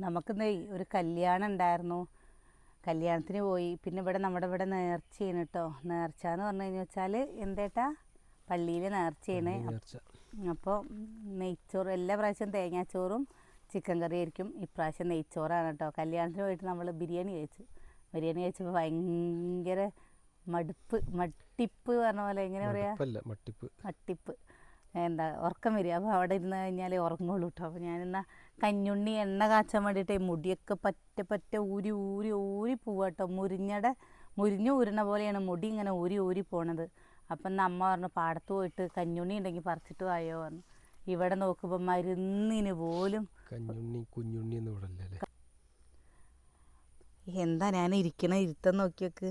നമുക്കിന്ന് ഒരു കല്യാണം ഉണ്ടായിരുന്നു. കല്യാണത്തിന് പോയി. പിന്നെ ഇവിടെ നമ്മുടെ ഇവിടെ നേർച്ചയാണ് കേട്ടോ. നേർച്ച എന്ന് പറഞ്ഞു കഴിഞ്ഞു വെച്ചാൽ എന്തേട്ടാ? പള്ളിയിൽ നേർച്ചയാണ് നേർച്ച. അപ്പോൾ നെയ്ച്ചോറ് എല്ലാ പ്രാവശ്യവും തേങ്ങാച്ചോറും ചിക്കൻ കറി ആയിരിക്കും. ഇപ്രാവശ്യം നെയ്ച്ചോറാണ് കേട്ടോ. കല്യാണത്തിന് പോയിട്ട് നമ്മൾ ബിരിയാണി കഴിച്ചു. ബിരിയാണി കഴിച്ചപ്പോൾ ഭയങ്കര മടുപ്പ് മട്ടിപ്പ് പറഞ്ഞ പോലെ എങ്ങനെ പറയാ? മട്ടിപ്പ്. മട്ടിപ്പ്. എന്താ ഉറക്കം വരിക അപ്പോൾ അവിടെ ഇരുന്ന് കഴിഞ്ഞാലേ ഉറങ്ങുള്ളൂ കേട്ടോ. അപ്പോൾ ഞാനിന്നാ കഞ്ഞുണ്ണി എണ്ണ കാച്ചാൻ വേണ്ടിയിട്ട് മുടിയൊക്കെ പറ്റ പറ്റ ഊരി ഊരി ഊരി പോവാട്ടോ. മുരിഞ്ഞടെ മുരിഞ്ഞു ഊരണ പോലെയാണ് മുടി ഇങ്ങനെ ഊരി ഊരി പോണത്. അപ്പം എന്നാ അമ്മ പറഞ്ഞു പാടത്ത് പോയിട്ട് കഞ്ഞുണ്ണി ഉണ്ടെങ്കിൽ പറിച്ചിട്ട് വായോ പറഞ്ഞു ഇവിടെ നോക്കുമ്പോൾ മരുന്നിന് പോലും കഞ്ഞുണ്ണി കുഞ്ഞുണ്ണി എന്ന് ഇവിടെ എന്താ ഞാൻ ഇരിക്കണ ഇരുത്തം നോക്കിയൊക്കെ?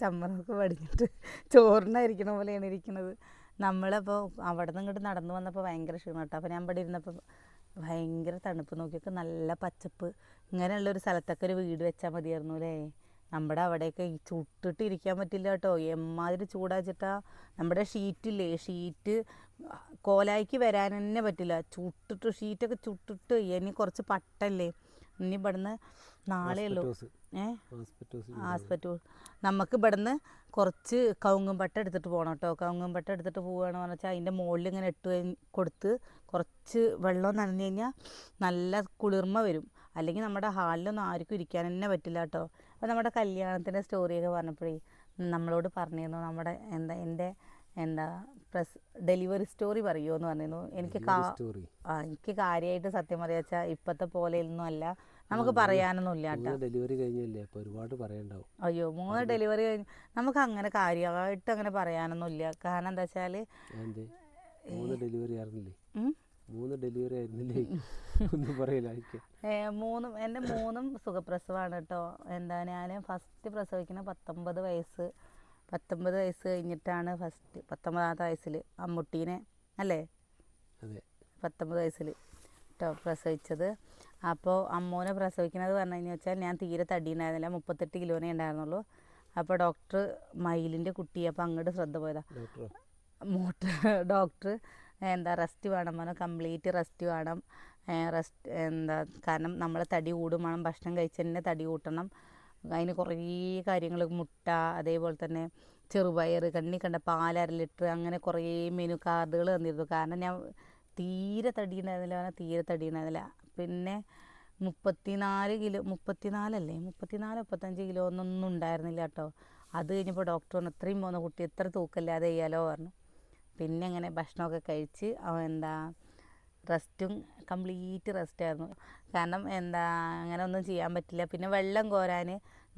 ചമ്മറൊക്കെ പടിഞ്ഞിട്ട് ചോറിനായിരിക്കണ പോലെയാണ് ഇരിക്കുന്നത് നമ്മളപ്പോൾ അവിടെ നിന്ന് ഇങ്ങോട്ട് നടന്നു വന്നപ്പോൾ ഭയങ്കര ക്ഷീണം കേട്ടോ അപ്പോൾ ഞാൻ ഇവിടെ ഇരുന്നപ്പോൾ ഭയങ്കര തണുപ്പ്. നോക്കിയൊക്കെ നല്ല പച്ചപ്പ്. ഇങ്ങനെയുള്ളൊരു സ്ഥലത്തൊക്കെ ഒരു വീട് വെച്ചാൽ മതിയായിരുന്നു അല്ലേ? നമ്മുടെ അവിടെയൊക്കെ ചുട്ടിട്ട് ഇരിക്കാൻ പറ്റില്ല കേട്ടോ. എമ്മാതിരി ചൂടാച്ചിട്ടാ നമ്മുടെ ഷീറ്റില്ലേ? ഷീറ്റ് കോലായിക്ക് വരാൻ തന്നെ പറ്റില്ല. ചുട്ടിട്ട് ഷീറ്റൊക്കെ ചുട്ടിട്ട് ഇനി കുറച്ച് പട്ടല്ലേ? ഇനി ഇവിടുന്ന് നാളെ ഉള്ളൂ ആസ്പെറ്റോസ്. ഏ? ആസ്പെറ്റോസ് ആസ്പെറ്റൂൾ നമുക്ക് ഇവിടുന്ന് കുറച്ച് കവുങ്ങുംപട്ട എടുത്തിട്ട് പോകണം കേട്ടോ. കവുങ്ങുംപട്ട എടുത്തിട്ട് പോവുകയാണ് പറഞ്ഞാൽ അതിന്റെ മുകളിൽ ഇങ്ങനെ ഇട്ട് കൊടുത്ത് കുറച്ച് വെള്ളം നനഞ്ഞു കഴിഞ്ഞാൽ നല്ല കുളിർമ വരും. അല്ലെങ്കിൽ നമ്മുടെ ഹാളിലൊന്നും ആർക്കും ഇരിക്കാൻ തന്നെ പറ്റില്ല കേട്ടോ. അപ്പോൾ നമ്മുടെ കല്യാണത്തിന്റെ സ്റ്റോറിയൊക്കെ പറഞ്ഞപ്പോഴേ നമ്മളോട് പറഞ്ഞിരുന്നു നമ്മുടെ എന്താ എന്റെ എന്താ പ്രസ് ഡെലിവറി സ്റ്റോറി പറയുമോ എന്ന് പറഞ്ഞിരുന്നു. എനിക്ക് കാ ആ എനിക്ക് കാര്യമായിട്ട് സത്യം പറയാ വെച്ചാൽ പോലെ പോലെയൊന്നും അല്ല. നമുക്ക് പറയാനൊന്നും ഇല്ല കേട്ടോ. ഡെലിവറി കഴിഞ്ഞല്ലേ? അപ്പോൾ ഒരുപാട് അയ്യോ മൂന്ന് ഡെലിവറി കഴിഞ്ഞ് നമുക്ക് അങ്ങനെ കാര്യമായിട്ട് അങ്ങനെ പറയാനൊന്നുമില്ല. കാരണം എന്താ വെച്ചാൽ മൂന്ന് ഡെലിവറി ആയിരുന്നില്ലേ? മൂന്ന് ഡെലിവറി ആയിരുന്നില്ലേ? ഒന്നും പറയില്ല മൂന്നും എന്റെ മൂന്നും സുഖപ്രസവമാണ് കേട്ടോ. എന്താ ഞാൻ ഫസ്റ്റ് പ്രസവിക്കുന്ന പത്തൊമ്പത് വയസ്സ്. പത്തൊമ്പത് വയസ്സ് കഴിഞ്ഞിട്ടാണ് ഫസ്റ്റ് പത്തൊമ്പതാമത്തെ വയസ്സിൽ അമ്മുട്ടീനെ അല്ലേ? പത്തൊമ്പത് വയസ്സിൽ കേട്ടോ പ്രസവിച്ചത്. അപ്പോൾ അമ്മൂനെ പ്രസവിക്കുന്നത് പറഞ്ഞു കഴിഞ്ഞാൽ വെച്ചാൽ ഞാൻ തീരെ തടി ഉണ്ടായിരുന്നില്ല മുപ്പത്തെട്ട് കിലോനെ ഉണ്ടായിരുന്നുള്ളൂ. അപ്പോൾ ഡോക്ടർ മയിലിന്റെ കുട്ടി അപ്പോൾ അങ്ങോട്ട് ശ്രദ്ധ പോയതാ. മോട്ടർ ഡോക്ടർ എന്താ റെസ്റ്റ് വേണം പറഞ്ഞു. കംപ്ലീറ്റ് റെസ്റ്റ് വേണം. റെസ്റ്റ് എന്താ കാരണം നമ്മളെ തടി കൂടും വേണം. ഭക്ഷണം കഴിച്ചതിന്റെ തടി കൂട്ടണം. അതിന് കുറേ കാര്യങ്ങൾ മുട്ട അതേപോലെ തന്നെ ചെറുപയർ കണ്ണി കണ്ട പാൽ അര ലിറ്റർ അങ്ങനെ കുറേ മെനു കാർഡുകൾ തന്നിരുന്നു. കാരണം ഞാൻ തീരെ തടി ഉണ്ടായിരുന്നില്ല പറഞ്ഞാൽ തീരെ തടി ഉണ്ടായിരുന്നില്ല. പിന്നെ മുപ്പത്തിനാല് കിലോ മുപ്പത്തിനാലല്ലേ? മുപ്പത്തിനാല് മുപ്പത്തഞ്ച് കിലോ ഒന്നൊന്നും ഉണ്ടായിരുന്നില്ല കേട്ടോ. അത് കഴിഞ്ഞപ്പോൾ ഡോക്ടർ പറഞ്ഞു ഇത്രയും പോകുന്ന കുട്ടി എത്ര തൂക്കല്ലാതെ ചെയ്യാലോ പറഞ്ഞു. പിന്നെ അങ്ങനെ ഭക്ഷണമൊക്കെ കഴിച്ച് എന്താ റെസ്റ്റും കംപ്ലീറ്റ് റെസ്റ്റായിരുന്നു. കാരണം എന്താ അങ്ങനെ ഒന്നും ചെയ്യാൻ പറ്റില്ല. പിന്നെ വെള്ളം കോരാൻ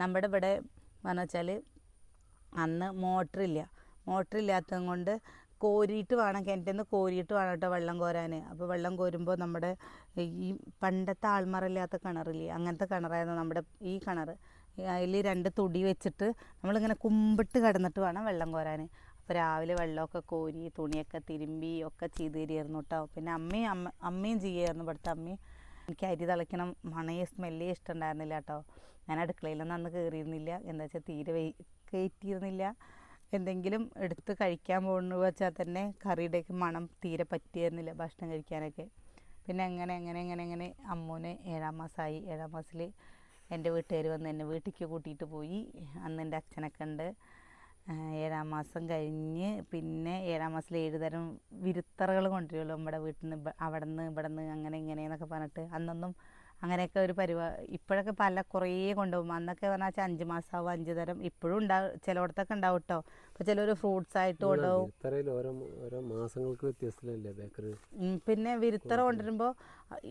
നമ്മുടെ ഇവിടെ എന്ന് വെച്ചാൽ അന്ന് മോട്ടറില്ല. മോട്ടറില്ലാത്തത് കൊണ്ട് കോരിയിട്ട് വേണം കിണറ്റിൽ നിന്ന് കോരിയിട്ട് വേണം കേട്ടോ വെള്ളം കോരാൻ. അപ്പോൾ വെള്ളം കോരുമ്പോൾ നമ്മുടെ ഈ പണ്ടത്തെ ആൾമറില്ലാത്ത കിണറില്ലേ അങ്ങനത്തെ കിണറായിരുന്നു നമ്മുടെ ഈ കിണർ അതിൽ രണ്ട് തുടി വെച്ചിട്ട് നമ്മളിങ്ങനെ കുമ്പിട്ട് കിടന്നിട്ട് വേണം വെള്ളം കോരാൻ. രാവിലെ വെള്ളമൊക്കെ കോരി തുണിയൊക്കെ തിരുമ്പി ഒക്കെ ചെയ്ത് തരികയായിരുന്നു കേട്ടോ. പിന്നെ അമ്മയും അമ്മ അമ്മയും ചെയ്യുമായിരുന്നു ഇവിടുത്തെ അമ്മയും എനിക്ക് അരി തിളയ്ക്കണം മണയെ സ്മെല്ലേ ഇഷ്ടമുണ്ടായിരുന്നില്ല കേട്ടോ. ഞാൻ അടുക്കളയിലൊന്നും അന്ന് കയറിയിരുന്നില്ല. എന്താ വെച്ചാൽ തീരെ വെയി കയറ്റിയിരുന്നില്ല. എന്തെങ്കിലും എടുത്ത് കഴിക്കാൻ പോകുന്നു വെച്ചാൽ തന്നെ കറിയുടെയൊക്കെ മണം തീരെ പറ്റിയിരുന്നില്ല ഭക്ഷണം കഴിക്കാനൊക്കെ. പിന്നെ അങ്ങനെ അങ്ങനെ അങ്ങനെ അങ്ങനെ അമ്മൂന് ഏഴാം മാസമായി ഏഴാം മാസത്തിൽ എന്റെ വീട്ടുകാർ വന്ന് എന്നെ വീട്ടിലേക്ക് കൂട്ടിയിട്ട് പോയി. അന്ന് എന്റെ അച്ഛനൊക്കെ ഉണ്ട്. ഏഴാം മാസം കഴിഞ്ഞ് പിന്നെ ഏഴാം മാസത്തിൽ ഏഴ് തരം വിരുത്തറകൾ കൊണ്ടുവരുമല്ലോ നമ്മുടെ വീട്ടിൽ നിന്ന് അവിടെ നിന്ന് ഇവിടെ നിന്ന് അങ്ങനെ ഇങ്ങനെ എന്നൊക്കെ പറഞ്ഞിട്ട് അന്നൊന്നും അങ്ങനെയൊക്കെ ഒരു പരിപാടി ഇപ്പോഴൊക്കെ പല കുറേ കൊണ്ടുപോകും. അന്നൊക്കെ പറഞ്ഞാൽ വെച്ചാൽ അഞ്ച് മാസമാവും അഞ്ച് തരം ഇപ്പോഴും ഉണ്ടാവും ചിലയിടത്തൊക്കെ ഉണ്ടാവും കേട്ടോ അപ്പോൾ ചിലർ ഫ്രൂട്ട്സ് ആയിട്ട് കൊണ്ടുപോകും. പിന്നെ വിരുത്തറ കൊണ്ടുവരുമ്പോൾ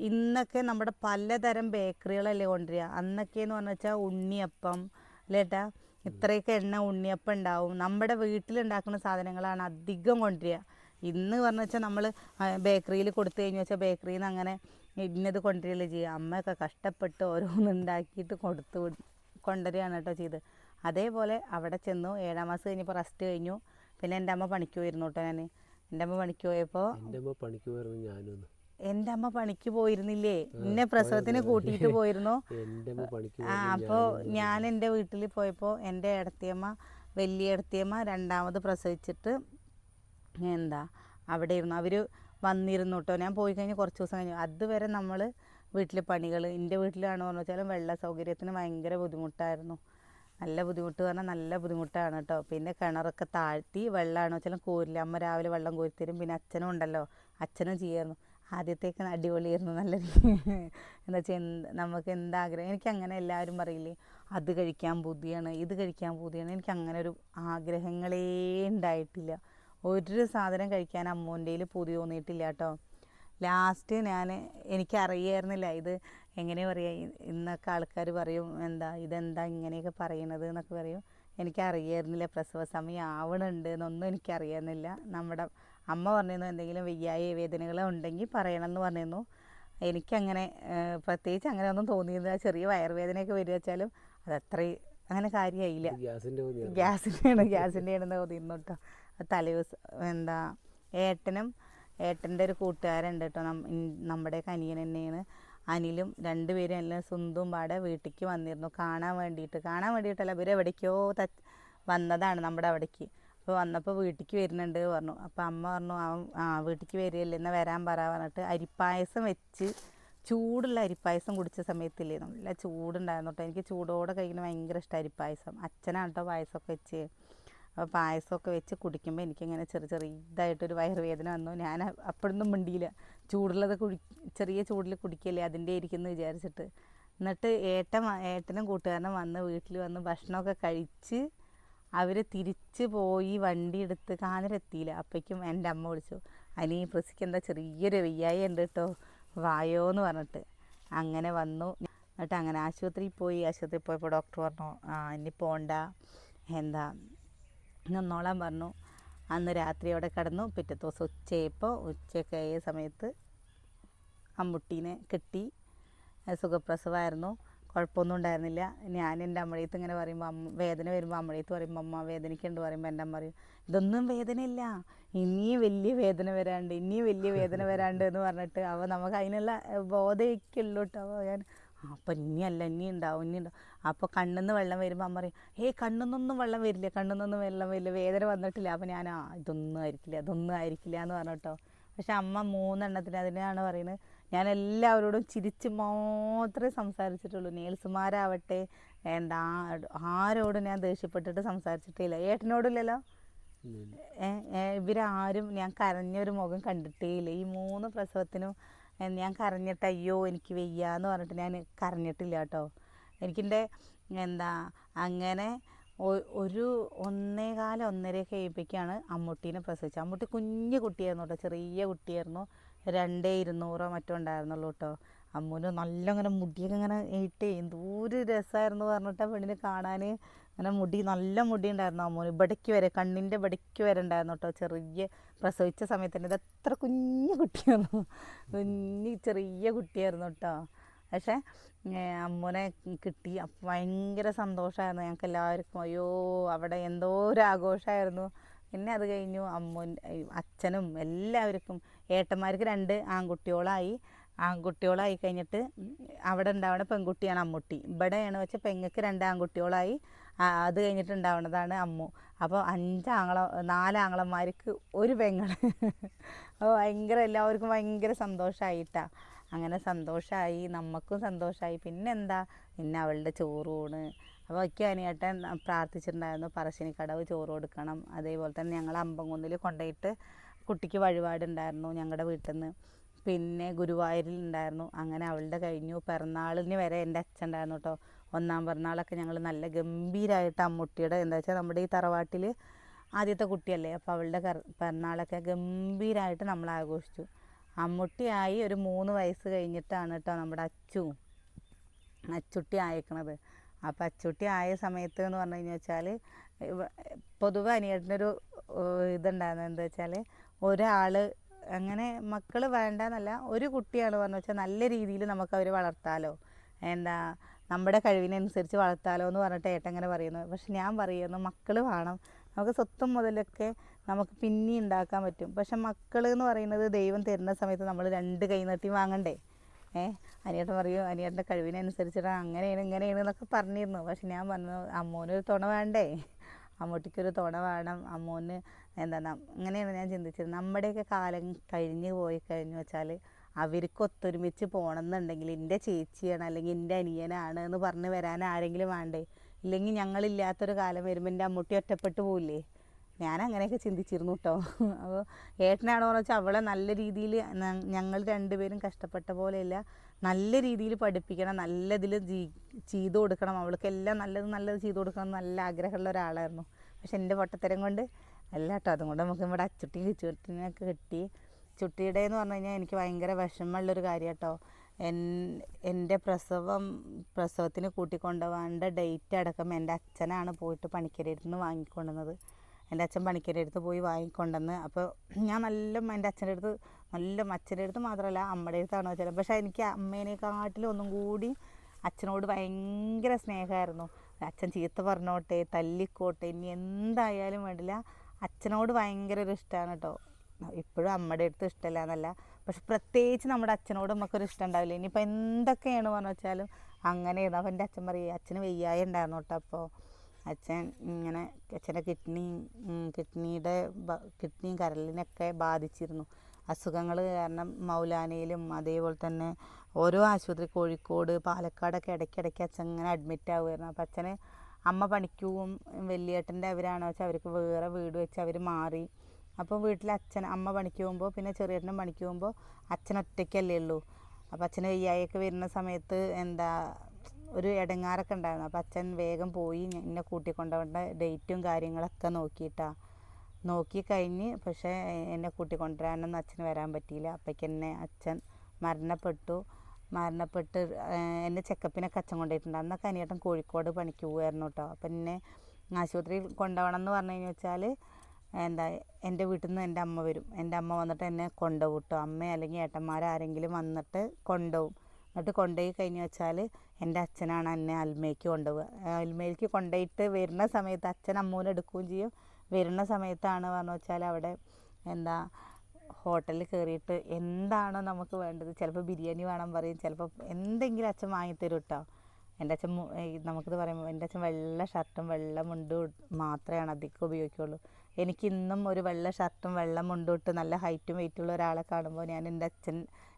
ഇന്നൊക്കെ നമ്മുടെ പലതരം ബേക്കറികളല്ലേ കൊണ്ടുവരിക. അന്നൊക്കെയെന്ന് പറഞ്ഞാൽ വെച്ചാൽ ഉണ്ണിയപ്പം അല്ലേട്ടാ ഇത്രയൊക്കെ എണ്ണ ഉണ്ണിയപ്പം ഉണ്ടാവും. നമ്മുടെ വീട്ടിലുണ്ടാക്കുന്ന സാധനങ്ങളാണ് അധികം കൊണ്ടുവരിക. ഇന്ന് പറഞ്ഞു വെച്ചാൽ നമ്മൾ ബേക്കറിയിൽ കൊടുത്തു കഴിഞ്ഞു വെച്ചാൽ ബേക്കറിയിൽ നിന്ന് അങ്ങനെ ഇന്നത് കൊണ്ടുവരികയല്ലേ ചെയ്യുക. അമ്മയൊക്കെ കഷ്ടപ്പെട്ട് ഓരോന്ന് ഉണ്ടാക്കിയിട്ട് കൊടുത്തു കൊണ്ടുവരികയാണ് കേട്ടോ ചെയ്ത് അതേപോലെ അവിടെ ചെന്നു. ഏഴാം മാസം കഴിഞ്ഞപ്പോൾ റെസ്റ്റ് കഴിഞ്ഞു. പിന്നെ എന്റെ അമ്മ പണിക്ക് പോയിരുന്നു കേട്ടോ ഞാൻ എന്റെ അമ്മ പണിക്ക് പോയപ്പോൾ എന്റെ അമ്മ പണിക്ക് പോയിരുന്നു ഞാനൊന്ന് എന്റെ അമ്മ പണിക്ക് പോയിരുന്നില്ലേ? എന്നെ പ്രസവത്തിന് കൂട്ടിയിട്ട് പോയിരുന്നു. ആ അപ്പോൾ ഞാൻ എന്റെ വീട്ടിൽ പോയപ്പോൾ എന്റെ ഇടത്തിയമ്മ വലിയ ഇടത്തിയമ്മ രണ്ടാമത് പ്രസവിച്ചിട്ട് എന്താ അവിടെ ഇരുന്നു അവർ വന്നിരുന്നു കേട്ടോ ഞാൻ പോയി കഴിഞ്ഞ് കുറച്ച് ദിവസം കഴിഞ്ഞു. അതുവരെ നമ്മൾ വീട്ടിലെ പണികൾ എന്റെ വീട്ടിലാണെന്ന് പറഞ്ഞു വെച്ചാലും വെള്ള സൗകര്യത്തിന് ഭയങ്കര ബുദ്ധിമുട്ടായിരുന്നു. നല്ല ബുദ്ധിമുട്ട് പറഞ്ഞാൽ നല്ല ബുദ്ധിമുട്ടാണ് കേട്ടോ പിന്നെ കിണറൊക്കെ താഴ്ത്തി വെള്ളമാണെന്ന് വെച്ചാലും കോരില്ല. അമ്മ രാവിലെ വെള്ളം കോരിത്തരും. പിന്നെ അച്ഛനും ഉണ്ടല്ലോ. അച്ഛനും ചെയ്യായിരുന്നു. ആദ്യത്തേക്ക് അടിപൊളിയായിരുന്നു നല്ല എന്താ വെച്ചാൽ എന്ത് നമുക്ക് എന്താഗ്രഹം? എനിക്ക് അങ്ങനെ എല്ലാവരും പറയില്ലേ അത് കഴിക്കാൻ ബുദ്ധിയാണ് ഇത് കഴിക്കാൻ ബുദ്ധിയാണ് എനിക്ക് അങ്ങനെ ഒരു ആഗ്രഹങ്ങളേ ഉണ്ടായിട്ടില്ല. ഒരു സാധനം കഴിക്കാൻ അമ്മൂന്റെയിൽ പുതി തോന്നിയിട്ടില്ല കേട്ടോ. ലാസ്റ്റ് ഞാൻ എനിക്കറിയായിരുന്നില്ല ഇത് എങ്ങനെ പറയുക ഇന്നൊക്കെ ആൾക്കാർ പറയും എന്താ ഇതെന്താ ഇങ്ങനെയൊക്കെ പറയണത് എന്നൊക്കെ പറയും. എനിക്കറിയായിരുന്നില്ല പ്രസവ സമയം ആവണുണ്ട് എന്നൊന്നും എനിക്കറിയായിരുന്നില്ല നമ്മുടെ അമ്മ പറഞ്ഞിരുന്നു എന്തെങ്കിലും വയ്യായ വേദനകളോ ഉണ്ടെങ്കിൽ പറയണമെന്ന് പറഞ്ഞിരുന്നു. എനിക്കങ്ങനെ പ്രത്യേകിച്ച് അങ്ങനെ ഒന്നും തോന്നിയിരുന്നില്ല. ചെറിയ വയറുവേദനയൊക്കെ വരിക വെച്ചാലും അതത്രയും അങ്ങനെ കാര്യമായില്ല ഗ്യാസിന്റെയാണ് ഗ്യാസിന്റെയാണെന്ന് തോന്നിയിരുന്നു കേട്ടോ. തലേദിവസം എന്താ ഏട്ടനും ഏട്ടന്റെ ഒരു കൂട്ടുകാരുണ്ട് കേട്ടോ. നം- നമ്മുടെ കനിയൻ തന്നെയാണ്. അനിലും രണ്ടുപേരും എല്ലാം സുന്ദും പാടെ വീട്ടിലേക്ക് വന്നിരുന്നു. കാണാൻ വേണ്ടിയിട്ട് കാണാൻ വേണ്ടിയിട്ടല്ല ഇവരെവിടേക്കോ ത വന്നതാണ് നമ്മുടെ അവിടേക്ക്. അപ്പോൾ വന്നപ്പോൾ വീട്ടിലേക്ക് വരുന്നുണ്ട് പറഞ്ഞു. അപ്പോൾ അമ്മ പറഞ്ഞു അവൻ ആ വീട്ടിലേക്ക് വരികയല്ലേ എന്നാൽ വരാൻ പറ പറഞ്ഞിട്ട് അരിപ്പായസം വെച്ച് ചൂടുള്ള അരിപ്പായസം കുടിച്ച സമയത്തില്ലേ നല്ല ചൂടുണ്ടായിരുന്നു കേട്ടോ എനിക്ക് ചൂടോടെ കഴിക്കുന്ന ഭയങ്കര ഇഷ്ടം അരിപ്പായസം. അച്ഛനാണ് കേട്ടോ പായസമൊക്കെ വെച്ച്. അപ്പോൾ പായസമൊക്കെ വെച്ച് കുടിക്കുമ്പോൾ എനിക്കിങ്ങനെ ചെറിയ ചെറിയതായിട്ടൊരു വയറുവേദന വന്നു. ഞാൻ അപ്പോഴൊന്നും മിണ്ടിയില്ല. ചൂടുള്ളത് കുടി ചെറിയ ചൂടിൽ കുടിക്കല്ലേ അതിന്റെ ഇരിക്കുന്നു വിചാരിച്ചിട്ട്. എന്നിട്ട് ഏട്ടൻ ഏട്ടനും കൂട്ടുകാരനും വന്ന് വീട്ടിൽ വന്ന് ഭക്ഷണമൊക്കെ കഴിച്ച് അവർ തിരിച്ച് പോയി വണ്ടി എടുത്ത് കാനലെത്തിയില്ല. അപ്പോഴേക്കും എന്റെ അമ്മ വിളിച്ചു അനി പ്രസിക്ക് എന്താ ചെറിയൊരു വയ്യായി ഉണ്ട് കേട്ടോ വായോ എന്ന് പറഞ്ഞിട്ട്. അങ്ങനെ വന്നു. എന്നിട്ട് അങ്ങനെ ആശുപത്രിയിൽ പോയി. ആശുപത്രിയിൽ പോയപ്പോൾ ഡോക്ടർ പറഞ്ഞു ആ ഇനി പോണ്ട. എന്താ നിന്നോളാൻ പറഞ്ഞു. അന്ന് രാത്രി അവിടെ കിടന്നു. പിറ്റേ ദിവസം ഉച്ചയപ്പോൾ ഉച്ചയൊക്കെ ആയ സമയത്ത് അമ്മുട്ടീനെ കെട്ടി സുഖപ്രസവമായിരുന്നു കുഴപ്പമൊന്നും ഉണ്ടായിരുന്നില്ല. ഞാൻ എന്റെ അമ്മഴയത്ത് ഇങ്ങനെ പറയുമ്പോൾ അമ്മ വേദന വരുമ്പോൾ അമ്മഴയത്ത് പറയുമ്പോൾ അമ്മ വേദനയ്ക്കുണ്ട് പറയുമ്പോൾ എന്റെ അമ്മ പറയും ഇതൊന്നും വേദനയില്ല. ഇനിയും വലിയ വേദന വരാണ്ട് ഇനിയും വലിയ വേദന വരാണ്ട് എന്ന് പറഞ്ഞിട്ട് അവ നമുക്ക് അതിനുള്ള ബോധയൊക്കെ ഉള്ളൂ കേട്ടോ ഞാൻ അപ്പം ഇനിയല്ല ഇനി ഉണ്ടാവും ഇനി ഉണ്ടാവും. അപ്പോൾ കണ്ണിന്ന് വെള്ളം വരുമ്പോൾ അമ്മ പറയും ഏയ് കണ്ണിന്നൊന്നും വെള്ളം വരില്ല കണ്ണിന്നൊന്നും വെള്ളം വരില്ല വേദന വന്നിട്ടില്ല. അപ്പം ഞാൻ ആ ഇതൊന്നും ആയിരിക്കില്ല ഇതൊന്നും ആയിരിക്കില്ല എന്ന് പറഞ്ഞിട്ടോ പക്ഷെ അമ്മ മൂന്നെണ്ണത്തിന് അതിനാണ് പറയുന്നത് ഞാൻ എല്ലാവരോടും ചിരിച്ച് മാത്രമേ സംസാരിച്ചിട്ടുള്ളൂ. നേഴ്സുമാരാവട്ടെ എന്താ ആരോടും ഞാൻ ദേഷ്യപ്പെട്ടിട്ട് സംസാരിച്ചിട്ടില്ല ഏട്ടനോടില്ലല്ലോ? ഇവരാരും ഞാൻ കരഞ്ഞൊരു മുഖം കണ്ടിട്ടേ ഇല്ല ഈ മൂന്ന് പ്രസവത്തിനും ഞാൻ കരഞ്ഞിട്ട് അയ്യോ എനിക്ക് വയ്യ എന്ന് പറഞ്ഞിട്ട് ഞാൻ കരഞ്ഞിട്ടില്ല കേട്ടോ. എനിക്കെന്റെ എന്താ അങ്ങനെ ഒരു ഒരു ഒന്നേകാല ഒന്നരയൊക്കെ കഴിയുമ്പോഴേക്കാണ് അമ്മൂട്ടീനെ പ്രസവിച്ചത്. അമ്മൂട്ടി കുഞ്ഞു കുട്ടിയായിരുന്നു കേട്ടോ ചെറിയ കുട്ടിയായിരുന്നു. രണ്ടേ ഇരുന്നൂറോ മറ്റോ ഉണ്ടായിരുന്നുള്ളൂ കേട്ടോ അമ്മൂന് നല്ല ഇങ്ങനെ മുടിയൊക്കെ ഇങ്ങനെ ഇട്ടേ എന്തോരു രസമായിരുന്നു പറഞ്ഞിട്ട് പെണ്ണിനെ കാണാൻ അങ്ങനെ മുടി നല്ല മുടി ഉണ്ടായിരുന്നു അമ്മൂന്. ഇവിടേക്ക് വരെ കണ്ണിന്റെ ഇവിടേക്ക് വരെ ഉണ്ടായിരുന്നു കേട്ടോ ചെറിയ പ്രസവിച്ച സമയത്ത് തന്നെ. ഇത് എത്ര കുഞ്ഞു കുട്ടിയായിരുന്നു. കുഞ്ഞു ചെറിയ കുട്ടിയായിരുന്നു കേട്ടോ പക്ഷേ അമ്മൂനെ കിട്ടി. ഭയങ്കര സന്തോഷമായിരുന്നു ഞങ്ങൾക്ക് എല്ലാവർക്കും അയ്യോ അവിടെ എന്തോ ഒരു ആഘോഷമായിരുന്നു. പിന്നെ അത് കഴിഞ്ഞു അമ്മൂൻ അച്ഛനും എല്ലാവർക്കും ഏട്ടന്മാർക്ക് രണ്ട് ആൺകുട്ടികളായി. ആൺകുട്ടികളായി കഴിഞ്ഞിട്ട് അവിടെ ഉണ്ടാവണ പെൺകുട്ടിയാണ് അമ്മുട്ടി. ഇവിടെയാണ് വെച്ചാൽ പെങ്ങക്ക് രണ്ട് ആൺകുട്ടികളായി. അത് കഴിഞ്ഞിട്ട് ഉണ്ടാവുന്നതാണ് അമ്മു. അപ്പോൾ അഞ്ചാങ്ങള നാലാങ്ങളന്മാർക്ക് ഒരു പെങ്ങൾ അപ്പോൾ ഭയങ്കര എല്ലാവർക്കും ഭയങ്കര സന്തോഷമായിട്ടാ അങ്ങനെ സന്തോഷമായി നമുക്കും സന്തോഷമായി പിന്നെ എന്താ പിന്നെ അവളുടെ ചോറൂണ്. അപ്പോൾ ഒക്കെ അനിയേട്ടൻ പ്രാർത്ഥിച്ചിട്ടുണ്ടായിരുന്നു പറശ്ശിനിക്കടവ് ചോറ് കൊടുക്കണം. അതേപോലെ തന്നെ ഞങ്ങൾ അമ്പംകുന്നിൽ കൊണ്ടുപോയിട്ട് കുട്ടിക്ക് വഴിപാടുണ്ടായിരുന്നു ഞങ്ങളുടെ വീട്ടിൽ നിന്ന് പിന്നെ ഗുരുവായൂരിൽ ഉണ്ടായിരുന്നു അങ്ങനെ അവളുടെ കഴിഞ്ഞു. പിറന്നാളിന് വരെ എന്റെ അച്ഛൻ ഉണ്ടായിരുന്നു കേട്ടോ ഒന്നാം പിറന്നാളൊക്കെ ഞങ്ങൾ നല്ല ഗംഭീരമായിട്ട് അമ്മുട്ടിയുടെ എന്താ വെച്ചാൽ നമ്മുടെ ഈ തറവാട്ടിൽ ആദ്യത്തെ കുട്ടിയല്ലേ. അപ്പോൾ അവളുടെ പിറന്നാളൊക്കെ ഗംഭീരമായിട്ട് നമ്മൾ ആഘോഷിച്ചു. അമ്മുട്ടിയായി ഒരു മൂന്ന് വയസ്സ് കഴിഞ്ഞിട്ടാണ് കേട്ടോ നമ്മുടെ അച്ചു അച്ചുട്ടി ആയേക്കണത്. അപ്പം അച്ചുട്ടി ആയ സമയത്ത് എന്ന് പറഞ്ഞു കഴിഞ്ഞാൽ പൊതുവെ അനിയേട്ടനൊരു ഇതുണ്ടായിരുന്നു എന്താ വെച്ചാൽ ഒരാൾ അങ്ങനെ മക്കൾ വേണ്ടെന്നല്ല ഒരു കുട്ടിയാണ് പറഞ്ഞു വെച്ചാൽ നല്ല രീതിയിൽ നമുക്ക് അവരെ വളർത്താലോ. എന്താ നമ്മുടെ കഴിവിനനുസരിച്ച് വളർത്താലോ എന്ന് പറഞ്ഞിട്ട് ഏട്ടൻ ഇങ്ങനെ പറയുന്നു. പക്ഷെ ഞാൻ പറയുന്നു മക്കൾ വേണം. നമുക്ക് സ്വത്തും മുതലൊക്കെ നമുക്ക് പിന്നെ ഉണ്ടാക്കാൻ പറ്റും. പക്ഷെ മക്കൾ എന്ന് പറയുന്നത് ദൈവം തരുന്ന സമയത്ത് നമ്മൾ രണ്ട് കൈ നീട്ടി വാങ്ങണ്ടേ? ഏ അനിയേട്ടൻ പറയൂ അനിയേട്ടന്റെ കഴിവിനനുസരിച്ചിട്ട് അങ്ങനെയാണ് ഇങ്ങനെയാണ് എന്നൊക്കെ പറഞ്ഞിരുന്നു. പക്ഷെ ഞാൻ പറഞ്ഞു അമ്മൂനൊരു തുണ വേണ്ടേ? അമ്മൂട്ടിക്കൊരു തുണ വേണം. അമ്മൂന് എന്താണ് അങ്ങനെയാണ് ഞാൻ ചിന്തിച്ചത്. നമ്മുടെയൊക്കെ കാലം കഴിഞ്ഞ് പോയി കഴിഞ്ഞു വെച്ചാൽ അവർക്ക് ഒത്തൊരുമിച്ച് പോകണമെന്നുണ്ടെങ്കിൽ എന്റെ ചേച്ചിയാണ് അല്ലെങ്കിൽ എന്റെ അനിയനാണ് എന്ന് പറഞ്ഞ് വരാൻ ആരെങ്കിലും വേണ്ടേ? ഇല്ലെങ്കിൽ ഞങ്ങളില്ലാത്തൊരു കാലം വരുമ്പോൾ എന്റെ അമ്മൂട്ടി ഒറ്റപ്പെട്ടു പോവില്ലേ? ഞാൻ അങ്ങനെയൊക്കെ ചിന്തിച്ചിരുന്നു കേട്ടോ അപ്പോൾ ഏട്ടനാണോ എന്ന് വെച്ചാൽ അവളെ നല്ല രീതിയിൽ ഞങ്ങൾ രണ്ടുപേരും കഷ്ടപ്പെട്ട പോലെയല്ല നല്ല രീതിയിൽ പഠിപ്പിക്കണം നല്ല ഇതിൽ ജീ ചെയ്തു കൊടുക്കണം. അവൾക്കെല്ലാം നല്ലത് നല്ലത് ചെയ്തു കൊടുക്കണം നല്ല ആഗ്രഹമുള്ള ഒരാളായിരുന്നു. പക്ഷെ എന്റെ പൊട്ടത്തരം കൊണ്ട് അല്ല കേട്ടോ അതും കൊണ്ട് നമുക്ക് ഇവിടെ അച്ചുട്ടി ചുട്ടിനൊക്കെ കിട്ടി. ചുട്ടിയുടെ എന്ന് പറഞ്ഞു കഴിഞ്ഞാൽ എനിക്ക് ഭയങ്കര വിഷമമുള്ളൊരു കാര്യം കേട്ടോ എൻ എന്റെ പ്രസവം പ്രസവത്തിന് കൂട്ടിക്കൊണ്ടുപോകേണ്ട ഡേറ്റ് അടക്കം എന്റെ അച്ഛനാണ് പോയിട്ട് പണിക്കരടുത്ത് നിന്ന് വാങ്ങിക്കൊണ്ടുവന്നത്. എന്റെ അച്ഛൻ പണിക്കരടുത്ത് പോയി വാങ്ങിക്കൊണ്ടുവന്ന് അപ്പോൾ ഞാൻ നല്ല എന്റെ അച്ഛന്റെ അടുത്ത് നല്ല അച്ഛന്റെ അടുത്ത് മാത്രമല്ല അമ്മയുടെ അടുത്താണ് വെച്ചാൽ പക്ഷേ എനിക്ക് അമ്മേനെക്കാട്ടിലും ഒന്നും കൂടി അച്ഛനോട് ഭയങ്കര സ്നേഹമായിരുന്നു. അച്ഛൻ ചീത്ത പറഞ്ഞോട്ടെ തല്ലിക്കോട്ടെ ഇനി എന്തായാലും വേണ്ടില്ല. അച്ഛനോട് ഭയങ്കര ഒരു ഇഷ്ടമാണ് കേട്ടോ ഇപ്പോഴും അമ്മയുടെ അടുത്ത് ഇഷ്ടമല്ല എന്നല്ല. പക്ഷെ പ്രത്യേകിച്ച് നമ്മുടെ അച്ഛനോട് നമുക്കൊരു ഇഷ്ടം ഉണ്ടാവില്ല. ഇനിയിപ്പോൾ എന്തൊക്കെയാണ് പറഞ്ഞു വെച്ചാലും അങ്ങനെയാണ് അപ്പോൾ എന്റെ അച്ഛൻ പറയും അച്ഛന് വെയ്യായ ഉണ്ടായിരുന്നു കേട്ടോ അപ്പോൾ അച്ഛൻ ഇങ്ങനെ അച്ഛന്റെ കിഡ്നി കിഡ്നിയുടെ കിഡ്നിയും കരളിനൊക്കെ ബാധിച്ചിരുന്നു. അസുഖങ്ങൾ കാരണം മൗലാനയിലും അതേപോലെ തന്നെ ഓരോ ആശുപത്രി കോഴിക്കോട് പാലക്കാടൊക്കെ ഇടയ്ക്കിടയ്ക്ക് അച്ഛൻ ഇങ്ങനെ അഡ്മിറ്റ് ആവുമായിരുന്നു. അപ്പം അച്ഛന് അമ്മ പണിക്ക് വലിയേട്ടന്റെ അവരാണോ. വെച്ചാൽ അവർക്ക് വേറെ വീട് വെച്ച് അവർ മാറി. അപ്പോൾ വീട്ടിൽ അച്ഛൻ അമ്മ പണിക്ക് പോകുമ്പോൾ പിന്നെ ചെറിയേട്ടനും പണിക്ക് പോകുമ്പോൾ അച്ഛൻ ഒറ്റയ്ക്കല്ലേ ഉള്ളൂ. അപ്പോൾ അച്ഛൻ വയ്യായൊക്കെ വരുന്ന സമയത്ത് എന്താ ഒരു ഇടങ്ങാറൊക്കെ ഉണ്ടായിരുന്നു. അപ്പോൾ അച്ഛൻ വേഗം പോയി എന്നെ കൂട്ടിക്കൊണ്ടുപോകേണ്ട ഡേറ്റും കാര്യങ്ങളൊക്കെ നോക്കിയിട്ടാണ് നോക്കി കഴിഞ്ഞ് പക്ഷേ എന്നെ കൂട്ടിക്കൊണ്ടുവരാനൊന്നും അച്ഛന് വരാൻ പറ്റിയില്ല. അപ്പോഴേക്ക് എന്നെ അച്ഛൻ മരണപ്പെട്ടു. മരണപ്പെട്ട് എന്നെ ചെക്കപ്പിനൊക്കെ അച്ഛൻ കൊണ്ടുപോയിട്ടുണ്ട്. അന്നൊക്കെ അനിയേട്ടൻ കോഴിക്കോട് പണിക്ക് പോകുമായിരുന്നു കേട്ടോ അപ്പം എന്നെ ആശുപത്രിയിൽ കൊണ്ടുപോകണം എന്ന് പറഞ്ഞു കഴിഞ്ഞു വെച്ചാൽ എന്താ എന്റെ വീട്ടിൽ നിന്ന് എന്റെ അമ്മ വരും. എന്റെ അമ്മ വന്നിട്ട് എന്നെ കൊണ്ടുപോകും കേട്ടോ അമ്മ അല്ലെങ്കിൽ ഏട്ടന്മാരാരെങ്കിലും വന്നിട്ട് കൊണ്ടുപോകും. എന്നിട്ട് കൊണ്ടുപോയി കഴിഞ്ഞ് വെച്ചാൽ എന്റെ അച്ഛനാണ് എന്നെ അൽമയ്ക്ക് കൊണ്ടുപോവുക. അൽമയിലേക്ക് കൊണ്ടുപോയിട്ട് വരുന്ന സമയത്ത് അച്ഛൻ അമ്മൂനെടുക്കുകയും ചെയ്യും. വരുന്ന സമയത്താണ് പറഞ്ഞു വെച്ചാൽ അവിടെ എന്താ ഹോട്ടലിൽ കയറിയിട്ട് എന്താണോ നമുക്ക് വേണ്ടത്? ചിലപ്പോൾ ബിരിയാണി വേണം പറയും. ചിലപ്പോൾ എന്തെങ്കിലും അച്ഛൻ വാങ്ങിത്തരും കേട്ടോ എന്റെ അച്ഛൻ നമുക്കിത് പറയുമ്പോൾ എന്റെ അച്ഛൻ വെള്ള ഷർട്ടും വെള്ള മുണ്ടും മാത്രമാണ് അധികം ഉപയോഗിക്കുള്ളൂ. എനിക്ക് ഇന്നും ഒരു വെള്ള ഷർട്ടും വെള്ള മുണ്ടും ഇട്ട് നല്ല ഹൈറ്റും വെയിറ്റുള്ള ഒരാളെ കാണുമ്പോൾ ഞാൻ എന്റെ അച്ഛൻ